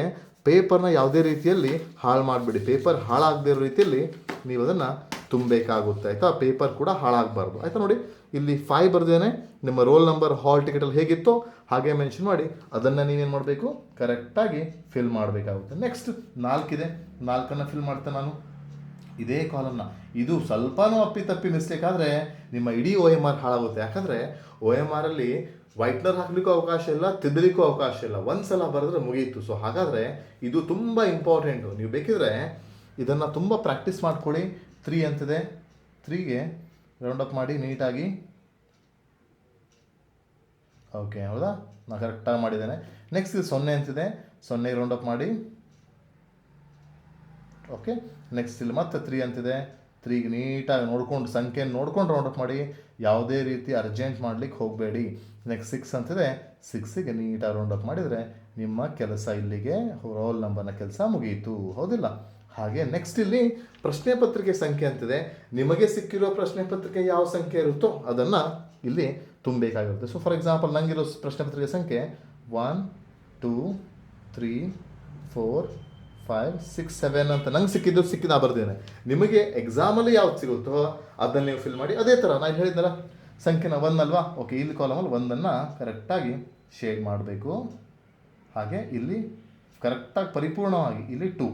ಪೇಪರ್ನ ಯಾವುದೇ ರೀತಿಯಲ್ಲಿ ಹಾಳು ಮಾಡಿಬಿಡಿ. ಪೇಪರ್ ಹಾಳಾಗದೇ ಇರೋ ರೀತಿಯಲ್ಲಿ ನೀವು ಅದನ್ನು ತುಂಬಬೇಕಾಗುತ್ತೆ. ಆಯಿತಾ? ಪೇಪರ್ ಕೂಡ ಹಾಳಾಗಬಾರ್ದು. ಆಯಿತಾ ನೋಡಿ? ಇಲ್ಲಿ ಫೈವ್ ಬರ್ದೇನೆ ನಿಮ್ಮ ರೋಲ್ ನಂಬರ್, ಹಾಲ್ ಟಿಕೆಟಲ್ಲಿ ಹೇಗಿತ್ತೋ ಹಾಗೆ ಮೆನ್ಷನ್ ಮಾಡಿ ಅದನ್ನು ನೀವೇನು ಮಾಡಬೇಕು? ಕರೆಕ್ಟಾಗಿ ಫಿಲ್ ಮಾಡಬೇಕಾಗುತ್ತೆ. ನೆಕ್ಸ್ಟ್ ನಾಲ್ಕಿದೆ. ನಾಲ್ಕನ್ನು ಫಿಲ್ ಮಾಡ್ತೇನೆ ನಾನು. ಇದೇ ಕಾಲಮ್ನ. ಇದು ಸ್ವಲ್ಪನೂ ಅಪ್ಪಿ ತಪ್ಪಿ ಮಿಸ್ಟೇಕ್ ಆದರೆ ನಿಮ್ಮ ಇಡೀ ಓ ಎಂ ಆರ್ ಹಾಳಾಗುತ್ತೆ. ಯಾಕಂದರೆ ಒ ಎಂ ಆರಲ್ಲಿ ವೈಟ್ನರ್ ಹಾಕ್ಲಿಕ್ಕೂ ಅವಕಾಶ ಇಲ್ಲ ತಿದ್ದಲಿಕ್ಕೂ ಅವಕಾಶ ಇಲ್ಲ. ಒಂದು ಸಲ ಬರೆದ್ರೆ ಮುಗಿಯಿತು ಸೊ ಹಾಗಾದರೆ ಇದು ತುಂಬ ಇಂಪಾರ್ಟೆಂಟು ನೀವು ಬೇಕಿದ್ರೆ ಇದನ್ನು ತುಂಬ ಪ್ರಾಕ್ಟೀಸ್ ಮಾಡ್ಕೊಳ್ಳಿ. ತ್ರೀ ಅಂತಿದೆ. ತ್ರೀಗೆ ರೌಂಡ್ ಅಪ್ ಮಾಡಿ ನೀಟಾಗಿ ಓಕೆ ಹೌದಾ? ನಾನು ಕರೆಕ್ಟಾಗಿ ಮಾಡಿದ್ದೇನೆ. ನೆಕ್ಸ್ಟ್ ಇದು ಸೊನ್ನೆ ಅಂತಿದೆ. ಸೊನ್ನೆಗೆ ರೌಂಡ್ ಅಪ್ ಮಾಡಿ. ಓಕೆ ನೆಕ್ಸ್ಟ್ ಇಲ್ಲಿ ಮತ್ತೆ ತ್ರೀ ಅಂತಿದೆ. ತ್ರೀಗೆ ನೀಟಾಗಿ ನೋಡ್ಕೊಂಡು ಸಂಖ್ಯೆ ನೋಡ್ಕೊಂಡು ರೌಂಡ್ ಅಪ್ ಮಾಡಿ, ಯಾವುದೇ ರೀತಿ ಅರ್ಜೆಂಟ್ ಮಾಡ್ಲಿಕ್ಕೆ ಹೋಗಬೇಡಿ. ನೆಕ್ಸ್ಟ್ ಸಿಕ್ಸ್ ಅಂತಿದೆ. ಸಿಕ್ಸಿಗೆ ನೀಟಾಗಿ ರೌಂಡ್ ಅಪ್ ಮಾಡಿದರೆ ನಿಮ್ಮ ಕೆಲಸ ಇಲ್ಲಿಗೆ ರೋಲ್ ನಂಬರ್ನ ಕೆಲಸ ಮುಗಿಯಿತು ಹೌದಿಲ್ಲ? ಹಾಗೆ ನೆಕ್ಸ್ಟ್ ಇಲ್ಲಿ ಪ್ರಶ್ನೆ ಪತ್ರಿಕೆ ಸಂಖ್ಯೆ ಅಂತಿದೆ. ನಿಮಗೆ ಸಿಕ್ಕಿರೋ ಪ್ರಶ್ನೆ ಪತ್ರಿಕೆ ಯಾವ ಸಂಖ್ಯೆ ಇರುತ್ತೋ ಅದನ್ನು ಇಲ್ಲಿ ತುಂಬಬೇಕಾಗಿರುತ್ತೆ. ಸೊ ಫಾರ್ ಎಕ್ಸಾಂಪಲ್ ನನಗಿರೋ ಪ್ರಶ್ನೆ ಪತ್ರಿಕೆ ಸಂಖ್ಯೆ one two three four five six seven ಅಂತ. ನಂಗೆ ಸಿಕ್ಕಿದ್ದು ಸಿಕ್ಕಿದ್ದು ನಾ ಬರ್ದೇನೆ ನಿಮಗೆ ಎಕ್ಸಾಮಲ್ಲಿ ಯಾವ್ದು ಸಿಗುತ್ತೋ ಅದನ್ನು ನೀವು ಫಿಲ್ ಮಾಡಿ, ಅದೇ ಥರ ನಾನು ಹೇಳಿದ್ನಲ್ಲ, ಸಂಖ್ಯೆನ ಅಲ್ವಾ? ಓಕೆ ಇಲ್ಲಿ ಕಾಲಮಲ್ಲಿ ಒಂದನ್ನು ಕರೆಕ್ಟಾಗಿ ಶೇಡ್ ಮಾಡಬೇಕು. ಹಾಗೆ ಇಲ್ಲಿ ಕರೆಕ್ಟಾಗಿ ಪರಿಪೂರ್ಣವಾಗಿ, ಇಲ್ಲಿ ಟೂ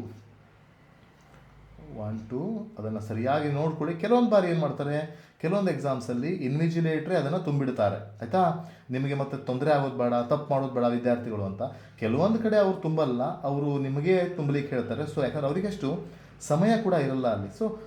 ಒನ್ ಟು ಅದನ್ನು ಸರಿಯಾಗಿ ನೋಡ್ಕೊಳ್ಳಿ. ಕೆಲವೊಂದು ಬಾರಿ ಏನು ಮಾಡ್ತಾರೆ? ಕೆಲವೊಂದು ಎಕ್ಸಾಮ್ಸಲ್ಲಿ ಇನ್ವಿಜಿಲೇಟ್ರೆ ಅದನ್ನು ತುಂಬಿಡ್ತಾರೆ. ಆಯಿತಾ? ನಿಮಗೆ ಮತ್ತೆ ತೊಂದರೆ ಆಗೋದು ಬೇಡ, ತಪ್ಪು ಮಾಡೋದು ಬೇಡ ವಿದ್ಯಾರ್ಥಿಗಳು ಅಂತ. ಕೆಲವೊಂದು ಕಡೆ ಅವರು ತುಂಬಲ್ಲ, ಅವರು ನಿಮಗೆ ತುಂಬಲಿಕ್ಕೆ ಹೇಳ್ತಾರೆ. ಸೊ ಯಾಕಂದ್ರೆ ಅವರಿಗೆಷ್ಟು ಸಮಯ ಕೂಡ ಇರಲ್ಲ ಅಲ್ಲಿ. ಸೊ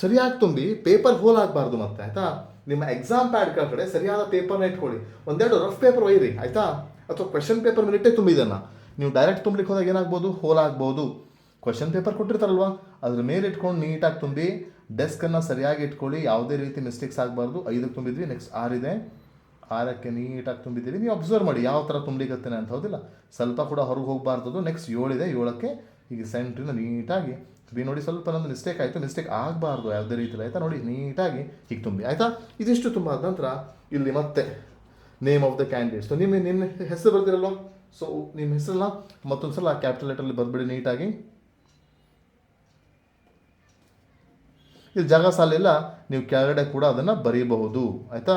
ಸರಿಯಾಗಿ ತುಂಬಿ ಪೇಪರ್ ಹೋಲ್ ಆಗಬಾರ್ದು ಮತ್ತೆ, ಆಯಿತಾ? ನಿಮ್ಮ ಎಕ್ಸಾಮ್ ಪ್ಯಾಡ್ ಕಡೆ ಸರಿಯಾದ ಪೇಪರ್ನ ಇಟ್ಕೊಳ್ಳಿ. ಒಂದೆರಡು ರಫ್ ಪೇಪರ್ ಒಯ್ಯಿರಿ, ಆಯಿತಾ? ಅಥವಾ ಕ್ವೆಶನ್ ಪೇಪರ್ ಮೇಲೆ ಇಟ್ಟೇ ತುಂಬಿದನ್ನು. ನೀವು ಡೈರೆಕ್ಟ್ ತುಂಬಲಿಕ್ಕೆ ಹೋದಾಗ ಏನಾಗ್ಬೋದು? ಹೋಲ್ ಆಗ್ಬೋದು. ಕ್ವಶನ್ ಪೇಪರ್ ಕೊಟ್ಟಿರ್ತಾರಲ್ವಾ? ಅದ್ರ ಮೇಲೆ ಇಟ್ಕೊಂಡು ನೀಟಾಗಿ ತುಂಬಿ ಡೆಸ್ಕನ್ನು ಸರಿಯಾಗಿ ಇಟ್ಕೊಳ್ಳಿ, ಯಾವುದೇ ರೀತಿ ಮಿಸ್ಟೇಕ್ಸ್ ಆಗಬಾರ್ದು, ಐದಕ್ಕೆ ತುಂಬಿದ್ವಿ ನೆಕ್ಸ್ಟ್ ಆರಿದೆ ಆರಕ್ಕೆ ನೀಟಾಗಿ ತುಂಬಿದ್ದೀವಿ. ನೀವು ಅಬ್ಸರ್ವ್ ಮಾಡಿ, ಯಾವ ಥರ ತುಂಬಲಿಕ್ಕೆ ಅಂತ, ಹೌದಿಲ್ಲ? ಸ್ವಲ್ಪ ಕೂಡ ಹೊರಗೆ ಹೋಗಬಾರ್ದು ನೆಕ್ಸ್ಟ್ ಏಳಿದೆ ಏಳಕ್ಕೆ ಈಗ ಸೆಂಟ್ರಿಂದ ನೀಟಾಗಿ ಬಿ ನೋಡಿ, ಸ್ವಲ್ಪ ನಂದು ಮಿಸ್ಟೇಕ್ ಆಯಿತು ಮಿಸ್ಟೇಕ್ ಆಗಬಾರ್ದು, ಯಾವುದೇ ರೀತಿಯಲ್ಲಿ ಆಯಿತಾ? ನೋಡಿ ನೀಟಾಗಿ ಹೀಗೆ ತುಂಬಿ, ಆಯಿತಾ? ಇದಿಷ್ಟು ತುಂಬ ಆದ ನಂತರ ಇಲ್ಲಿ ಮತ್ತೆ ನೇಮ್ ಆಫ್ ದ ಕ್ಯಾಂಡಿಡೇಟ್ಸ್ ನಿಮ್ಮ ನಿನ್ನ ಹೆಸರು ಬರ್ತೀರಲ್ವ ಸೊ ನಿಮ್ಮ ಹೆಸರನ್ನ ಮತ್ತೊಂದು ಸಲ ಕ್ಯಾಪಿಟಲ್ ಲೆಟರಲ್ಲಿ ಬರ್ಬಿಡಿ ನೀಟಾಗಿ ಇಲ್ಲಿ ಜಾಗ ಸಾಲಿಲ್ಲ ನೀವು ಕೆಳಗಡೆ ಕೂಡ ಅದನ್ನು ಬರೀಬಹುದು. ಆಯಿತಾ?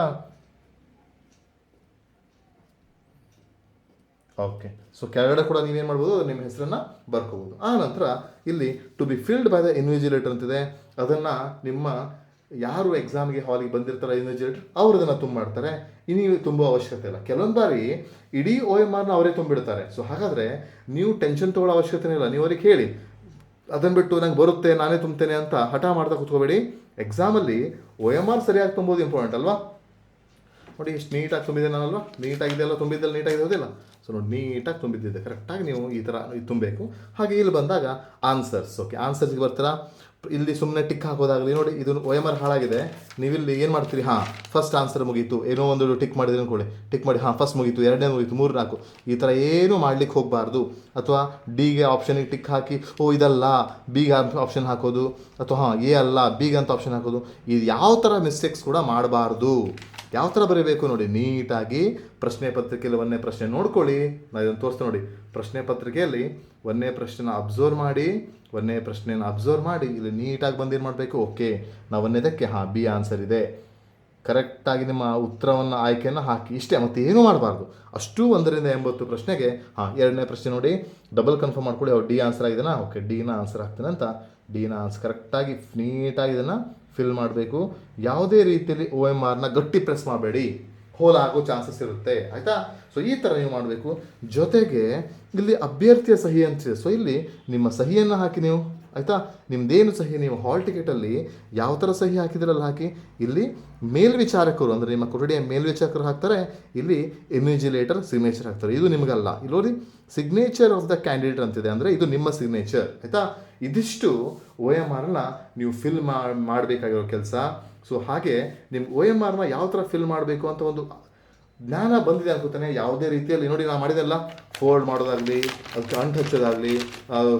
ಓಕೆ. ಸೊ ಕೆಳಗಡೆ ಕೂಡ ನೀವೇನು ಮಾಡ್ಬೋದು, ನಿಮ್ಮ ಹೆಸರನ್ನು ಬರ್ಕೋಬೋದು. ಆ ನಂತರ ಇಲ್ಲಿ to be filled by the invigilator ಅಂತಿದೆ. ಅದನ್ನು ನಿಮ್ಮ ಯಾರು ಎಕ್ಸಾಮ್ಗೆ ಹಾಲಿಗೆ ಬಂದಿರ್ತಾರೆ ಇನ್ವಿಜಿಲೇಟರ್ ಅವ್ರು ಅದನ್ನು ತುಂಬ ಮಾಡ್ತಾರೆ ನೀವು ತುಂಬ ಅವಶ್ಯಕತೆ ಇಲ್ಲ. ಕೆಲವೊಂದು ಬಾರಿ ಇಡೀ ಓ ಎಂ ಆರ್ನ ಅವರೇ ತುಂಬಿಡ್ತಾರೆ. ಸೊ ಹಾಗಾದರೆ ನೀವು ಟೆನ್ಷನ್ ತೊಗೊಳ್ಳೋ ಅವಶ್ಯಕತೆ ಇಲ್ಲ. ನೀವು ಅವ್ರಿಗೆ ಹೇಳಿ ಅದನ್ನು ಬಿಟ್ಟು ನಂಗೆ ಬರುತ್ತೆ, ನಾನೇ ತುಂಬ್ತೇನೆ ಅಂತ ಹಠ ಮಾಡ್ತಾ ಕೂತ್ಕೋಬೇಡಿ. ಎಕ್ಸಾಮಲ್ಲಿ ಒ ಎಂ ಆರ್ ಸರಿಯಾಗಿ ತುಂಬೋದು ಇಂಪಾರ್ಟೆಂಟ್ ಅಲ್ವಾ? ನೋಡಿ, ಇಷ್ಟು ನೀಟಾಗಿ ತುಂಬಿದೆ ನಾನಲ್ವಾ? ನೀಟಾಗಿದೆ ಅಲ್ಲ ತುಂಬಿದ್ದಲ್ಲ ನೀಟಾಗಿದೆ ಹೌದಿಲ್ಲ? ಸೊ ನೋಡಿ, ನೀಟಾಗಿ ತುಂಬಿದ್ದಿದೆ. ಕರೆಕ್ಟಾಗಿ ನೀವು ಈ ಥರ ಇದು ತುಂಬಬೇಕು. ಹಾಗೆ ಇಲ್ಲಿ ಬಂದಾಗ ಆನ್ಸರ್ಸ್ ಓಕೆ ಆನ್ಸರ್ಸ್ಗೆ ಬರ್ತೀರಾ? ಇಲ್ಲಿ ಸುಮ್ಮನೆ ಟಿಕ್ ಹಾಕೋದಾಗಲಿ, ನೋಡಿ ಇದು ಆರ್ ಹಾಳಾಗಿದೆ. ನೀವಿಲ್ಲಿ ಏನು ಮಾಡ್ತೀರಿ? ಹಾಂ ಫಸ್ಟ್ ಆನ್ಸರ್ ಮುಗೀತು. ಏನೋ ಒಂದು ಟಿಕ್ ಮಾಡಿದ್ರೆ ಅನ್ಕೊಳ್ಳಿ ಟಿಕ್ ಮಾಡಿ, ಹಾಂ ಫಸ್ಟ್ ಮುಗೀತು, ಎರಡನೇ ಮುಗೀತು ಮೂರು ನಾಲ್ಕು. ಈ ಥರ ಏನೂ ಮಾಡ್ಲಿಕ್ಕೆ ಹೋಗಬಾರ್ದು. ಅಥವಾ ಡಿಗೆ ಆಪ್ಷನಿಗೆ ಟಿಕ್ ಹಾಕಿ, ಓ, ಇದಲ್ಲ ಬಿಗೆ ಆಪ್ಷನ್ ಹಾಕೋದು, ಅಥವಾ ಹಾಂ ಎ ಅಲ್ಲ ಬಿಗೆ ಅಂತ ಆಪ್ಷನ್ ಹಾಕೋದು ಇದು ಯಾವ ಥರ ಮಿಸ್ಟೇಕ್ಸ್ ಕೂಡ ಮಾಡಬಾರ್ದು. ಯಾವ ಥರ ಬರೀಬೇಕು ನೋಡಿ, ನೀಟಾಗಿ ಪ್ರಶ್ನೆ ಪತ್ರಿಕೆಯಲ್ಲಿ ಒಂದನೇ ಪ್ರಶ್ನೆ ನೋಡ್ಕೊಳ್ಳಿ. ನಾನು ಇದನ್ನು ತೋರಿಸ್ತೀನಿ ನೋಡಿ. ಪ್ರಶ್ನೆ ಪತ್ರಿಕೆಯಲ್ಲಿ ಒಂದನೇ ಪ್ರಶ್ನೆನ ಅಬ್ಸರ್ವ್ ಮಾಡಿ ಒಂದನೇ ಪ್ರಶ್ನೆಯನ್ನು ಅಬ್ಸರ್ವ್ ಮಾಡಿ, ಇಲ್ಲಿ ನೀಟಾಗಿ ಬಂದು ಏನು ಮಾಡಬೇಕು? ಓಕೆ, ನಾವು ಒಂದನೇದಕ್ಕೆ ಹಾಂ, ಬಿ ಆನ್ಸರ್ ಇದೆ. ಕರೆಕ್ಟಾಗಿ ನಿಮ್ಮ ಉತ್ತರವನ್ನು, ಆಯ್ಕೆಯನ್ನು ಹಾಕಿ. ಇಷ್ಟೇ ಮತ್ತೆ ಏನೂ ಮಾಡಬಾರ್ದು. ಅಷ್ಟು ಒಂದರಿಂದ ಎಂಬತ್ತು ಪ್ರಶ್ನೆಗೆ, ಹಾಂ, ಎರಡನೇ ಪ್ರಶ್ನೆ ನೋಡಿ. ಡಬಲ್ ಕನ್ಫರ್ಮ್ ಮಾಡ್ಕೊಳ್ಳಿ, ಅವ್ರು ಡಿ ಆನ್ಸರ್ ಆಗಿದೆನಾ? ಓಕೆ ಡಿನ ಆನ್ಸರ್ ಹಾಕ್ತೀನಿ ಅಂತ. ಡಿನ ಆನ್ಸರ್ ಕರೆಕ್ಟಾಗಿ ನೀಟಾಗಿ ಇದನ್ನು ಫಿಲ್ ಮಾಡಬೇಕು. ಯಾವುದೇ ರೀತಿಯಲ್ಲಿ ಓ ಎಂ ಆರ್ನ ಗಟ್ಟಿ ಪ್ರೆಸ್ ಮಾಡಬೇಡಿ. ಹೋಲ್ ಆಗೋ ಚಾನ್ಸಸ್ ಇರುತ್ತೆ, ಆಯಿತಾ? ಸೊ ಈ ಥರ ನೀವು ಮಾಡಬೇಕು. ಜೊತೆಗೆ ಇಲ್ಲಿ ಅಭ್ಯರ್ಥಿಯ ಸಹಿ ಅಂತಿದೆ ಸೊ ಇಲ್ಲಿ ನಿಮ್ಮ ಸಹಿಯನ್ನು ಹಾಕಿ ನೀವು, ಆಯಿತಾ? ನಿಮ್ಮದೇನು ಸಹಿ? ನೀವು ಹಾಲ್ ಟಿಕೆಟಲ್ಲಿ ಯಾವ ಥರ ಸಹಿ ಹಾಕಿದ್ರಲ್ಲ ಹಾಕಿ? ಇಲ್ಲಿ ಮೇಲ್ವಿಚಾರಕರು, ಅಂದರೆ ನಿಮ್ಮ ಕೊಠಡಿಯ ಮೇಲ್ವಿಚಾರಕರು ಹಾಕ್ತಾರೆ, ಇಲ್ಲಿ ಇನ್ವಿಜಿಲೇಟರ್ ಸಿಗ್ನೇಚರ್ ಹಾಕ್ತಾರೆ. ಇದು ನಿಮಗಲ್ಲ. ಇಲ್ಲೋರಿ ಸಿಗ್ನೇಚರ್ ಆಫ್ ದ ಕ್ಯಾಂಡಿಡೇಟ್ ಅಂತಿದೆ. ಅಂದರೆ ಇದು ನಿಮ್ಮ ಸಿಗ್ನೇಚರ್ ಆಯಿತಾ? ಇದಿಷ್ಟು ಓ ಎಂ ಆರ್ನ ನೀವು ಫಿಲ್ ಮಾಡಬೇಕಾಗಿರೋ ಕೆಲಸ. ಸೊ ಹಾಗೆ ನಿಮ್ಮ ಓ ಎಂ ಆರ್ನ ಯಾವ ಥರ ಫಿಲ್ ಮಾಡಬೇಕು ಅಂತ ಒಂದು ಜ್ಞಾನ ಬಂದಿದೆ ಅನ್ಕೋತಾನೆ. ಯಾವುದೇ ರೀತಿಯಲ್ಲಿ ನೋಡಿ ನಾನು ಮಾಡಿದೆಲ್ಲ ಫೋಲ್ಡ್ ಮಾಡೋದಾಗಲಿ ಅದಕ್ಕೆ ಅಂಟು ಹಚ್ಚೋದಾಗಲಿ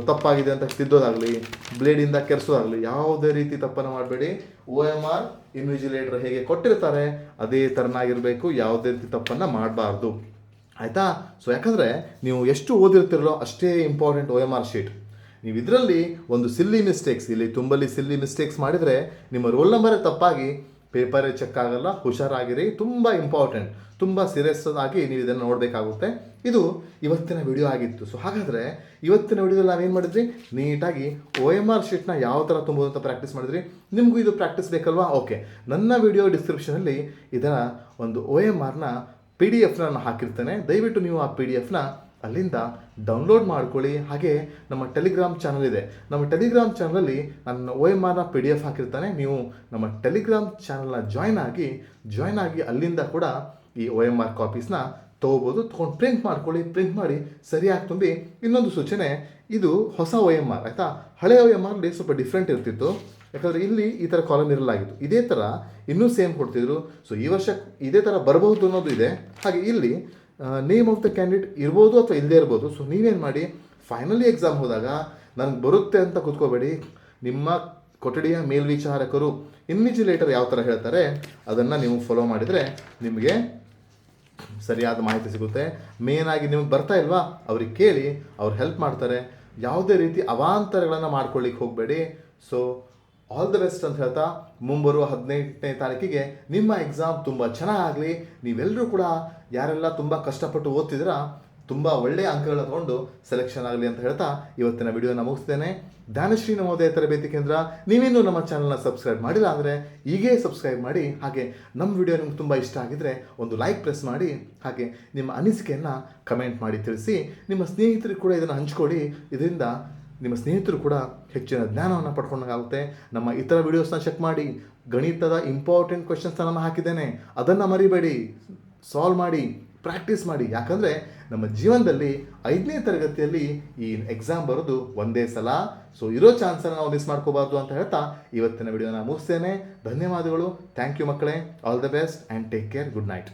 ತಪ್ಪಾಗಿದೆ ಅಂತ ತಿದ್ದೋದಾಗಲಿ ಬ್ಲೇಡಿಂದ ಕೆರೆಸೋದಾಗಲಿ, ಯಾವುದೇ ರೀತಿ ತಪ್ಪನ್ನು ಮಾಡಬೇಡಿ. ಓ ಎಂ ಆರ್ ಇನ್ವಿಜಿಲೇಟರ್ ಹೇಗೆ ಕೊಟ್ಟಿರ್ತಾರೆ, ಅದೇ ಥರನಾಗಿರಬೇಕು ಯಾವುದೇ ರೀತಿ ತಪ್ಪನ್ನು ಮಾಡಬಾರ್ದು. ಆಯಿತಾ? ಸೊ ಯಾಕಂದರೆ ನೀವು ಎಷ್ಟು ಓದಿರ್ತಿರಲೋ ಅಷ್ಟೇ important O M R sheet ನೀವು ಇದರಲ್ಲಿ ಒಂದು ಸಿಲ್ಲಿ ಮಿಸ್ಟೇಕ್ಸ್ ಇಲ್ಲಿ ತುಂಬಲ್ಲಿ ಸಿಲ್ಲಿ ಮಿಸ್ಟೇಕ್ಸ್ ಮಾಡಿದರೆ ನಿಮ್ಮ ರೋಲ್ ನಂಬರೇ ತಪ್ಪಾಗಿ ಪೇಪರೇ ಚೆಕ್ ಆಗಲ್ಲ, ಹುಷಾರಾಗಿರಿ, ತುಂಬ ಇಂಪಾರ್ಟೆಂಟ್ ತುಂಬ ಸೀರಿಯಸ್ ಆಗಿ ನೀವು ಇದನ್ನು ನೋಡಬೇಕಾಗುತ್ತೆ. ಇದು ಇವತ್ತಿನ ವಿಡಿಯೋ ಆಗಿತ್ತು. ಸೊ ಹಾಗಾದರೆ ಇವತ್ತಿನ ವಿಡಿಯೋದಲ್ಲಿ ನಾವೇನು ಮಾಡಿದ್ರಿ? ನೀಟಾಗಿ ಒ ಎಂ ಆರ್ ಶೀಟ್ನ ಯಾವ ಥರ ತುಂಬೋದು ಅಂತ ಪ್ರಾಕ್ಟೀಸ್ ಮಾಡಿದ್ರಿ? ನಿಮಗೂ ಇದು ಪ್ರಾಕ್ಟೀಸ್ ಬೇಕಲ್ವಾ? ಓಕೆ ನನ್ನ ವಿಡಿಯೋ ಡಿಸ್ಕ್ರಿಪ್ಷನಲ್ಲಿ ಇದರ ಒಂದು ಒ ಎಂ ಆರ್ನ ಪಿ ಡಿ ಎಫ್ನ ನಾನು ಹಾಕಿರ್ತೇನೆ. ದಯವಿಟ್ಟು ನೀವು ಆ ಪಿ ಡಿ ಎಫ್ನ ಅಲ್ಲಿಂದ ಡೌನ್ಲೋಡ್ ಮಾಡ್ಕೊಳ್ಳಿ. ಹಾಗೆ ನಮ್ಮ ಟೆಲಿಗ್ರಾಮ್ ಚಾನಲ್ ಇದೆ. ನಮ್ಮ ಟೆಲಿಗ್ರಾಮ್ ಚಾನಲಲ್ಲಿ ನನ್ನ ಒ ಎಂ ಆರ್ನ ಪಿ ಡಿ ಎಫ್ ಹಾಕಿರ್ತಾನೆ. ನೀವು ನಮ್ಮ ಟೆಲಿಗ್ರಾಮ್ ಚಾನಲ್ನ ಜಾಯ್ನ್ ಆಗಿ ಜಾಯ್ನ್ ಆಗಿ ಅಲ್ಲಿಂದ ಕೂಡ ಈ ಒ ಎಂ ಆರ್ ಕಾಪೀಸ್ನ ತೊಗೋಬೋದು. ತೊಗೊಂಡು ಪ್ರಿಂಟ್ ಮಾಡ್ಕೊಳ್ಳಿ. ಪ್ರಿಂಟ್ ಮಾಡಿ ಸರಿಯಾಗಿ ತುಂಬಿ ಇನ್ನೊಂದು ಸೂಚನೆ, ಇದು ಹೊಸ ಒ ಎಂ ಆರ್ ಆಯಿತಾ? ಹಳೆ ಒ ಎಂ ಆರ್ಲಿ ಸ್ವಲ್ಪ ಡಿಫ್ರೆಂಟ್ ಇರ್ತಿತ್ತು. ಯಾಕಂದರೆ ಇಲ್ಲಿ ಈ ಥರ ಕಾಲಮ್ ಇರಲಾಗಿತ್ತು. ಇದೇ ಥರ ಇನ್ನೂ ಸೇಮ್ ಕೊಡ್ತಿದ್ರು. ಸೊ ಈ ವರ್ಷ ಇದೇ ಥರ ಬರಬಹುದು ಅನ್ನೋದು ಇದೆ. ಹಾಗೆ ಇಲ್ಲಿ ನೇಮ್ ಆಫ್ ದ ಕ್ಯಾಂಡಿಡೇಟ್ ಇರ್ಬೋದು ಅಥವಾ ಇಲ್ಲದೇ ಇರ್ಬೋದು. ಸೊ ನೀವೇನು ಮಾಡಿ ಫೈನಲಿ ಎಕ್ಸಾಮ್ ಹೋದಾಗ ನನಗೆ ಬರುತ್ತೆ ಅಂತ ಕೂತ್ಕೋಬೇಡಿ. ನಿಮ್ಮ ಕೊಠಡಿಯ ಮೇಲ್ವಿಚಾರಕರು ಇನ್ವಿಜಿಲೇಟರ್ ಯಾವ ಥರ ಹೇಳ್ತಾರೆ, ಅದನ್ನು ನೀವು ಫಾಲೋ ಮಾಡಿದರೆ ನಿಮಗೆ ಸರಿಯಾದ ಮಾಹಿತಿ ಸಿಗುತ್ತೆ. ಮೇನ್ ಆಗಿ ನಿಮಗೆ ಬರ್ತಾ ಇಲ್ವಾ? ಅವ್ರಿಗೆ ಕೇಳಿ, ಅವ್ರು ಹೆಲ್ಪ್ ಮಾಡ್ತಾರೆ. ಯಾವುದೇ ರೀತಿ ಅವಾಂತರಗಳನ್ನು ಮಾಡ್ಕೊಳ್ಳಿಕ್ಕೆ ಹೋಗಬೇಡಿ. ಸೊ ಆಲ್ ದ ಬೆಸ್ಟ್ ಅಂತ ಹೇಳ್ತಾ ಮುಂಬರುವ ಹದಿನೆಂಟನೇ ತಾರೀಕಿಗೆ ನಿಮ್ಮ ಎಕ್ಸಾಮ್ ತುಂಬ ಚೆನ್ನಾಗಲಿ ನೀವೆಲ್ಲರೂ ಕೂಡ ಯಾರೆಲ್ಲ ತುಂಬ ಕಷ್ಟಪಟ್ಟು ಓದ್ತಿದ್ದೀರಾ, ತುಂಬ ಒಳ್ಳೆಯ ಅಂಕಗಳನ್ನ ತಗೊಂಡು ಸೆಲೆಕ್ಷನ್ ಆಗಲಿ ಅಂತ ಹೇಳ್ತಾ ಇವತ್ತಿನ ವಿಡಿಯೋನ ಮುಗಿಸ್ತೇನೆ ದಾನಶ್ರೀ ನವೋದಯ ತರಬೇತಿ ಕೇಂದ್ರ, ನೀವಿನ್ನೂ ನಮ್ಮ ಚಾನಲ್ನ ಸಬ್ಸ್ಕ್ರೈಬ್ ಮಾಡಿಲ್ಲ ಅಂದರೆ ಈಗೇ ಸಬ್ಸ್ಕ್ರೈಬ್ ಮಾಡಿ. ಹಾಗೆ ನಮ್ಮ ವಿಡಿಯೋ ನಿಮ್ಗೆ ತುಂಬ ಇಷ್ಟ ಆಗಿದ್ದರೆ ಒಂದು ಲೈಕ್ ಪ್ರೆಸ್ ಮಾಡಿ. ಹಾಗೆ ನಿಮ್ಮ ಅನಿಸಿಕೆಯನ್ನು ಕಮೆಂಟ್ ಮಾಡಿ ತಿಳಿಸಿ. ನಿಮ್ಮ ಸ್ನೇಹಿತರಿಗೆ ಕೂಡ ಇದನ್ನು ಹಂಚ್ಕೊಳ್ಳಿ. ಇದರಿಂದ ನಿಮ್ಮ ಸ್ನೇಹಿತರು ಕೂಡ ಹೆಚ್ಚಿನ ಜ್ಞಾನವನ್ನು ಪಡ್ಕೊಂಡಾಗುತ್ತೆ ನಮ್ಮ ಇತರ ವೀಡಿಯೋಸ್ನ ಚೆಕ್ ಮಾಡಿ, ಗಣಿತದ ಇಂಪಾರ್ಟೆಂಟ್ ಕ್ವೆಶನ್ಸ್ನ ನಾನು ಹಾಕಿದ್ದೇನೆ. ಅದನ್ನು ಮರಿಬೇಡಿ ಸಾಲ್ವ್ ಮಾಡಿ ಪ್ರಾಕ್ಟೀಸ್ ಮಾಡಿ. ಯಾಕಂದರೆ ನಮ್ಮ ಜೀವನದಲ್ಲಿ ಐದನೇ ತರಗತಿಯಲ್ಲಿ ಈ ಎಕ್ಸಾಮ್ ಬರೋದು ಒಂದೇ ಸಲ. ಸೊ ಇರೋ ಚಾನ್ಸನ್ನು ನಾವು ಮಿಸ್ ಮಾಡ್ಕೋಬಾರ್ದು ಅಂತ ಹೇಳ್ತಾ ಇವತ್ತಿನ ವಿಡಿಯೋನ ಮುಗಿಸ್ತೇನೆ. ಧನ್ಯವಾದಗಳು. ಥ್ಯಾಂಕ್ ಯು ಮಕ್ಕಳೇ. All the best and take care good night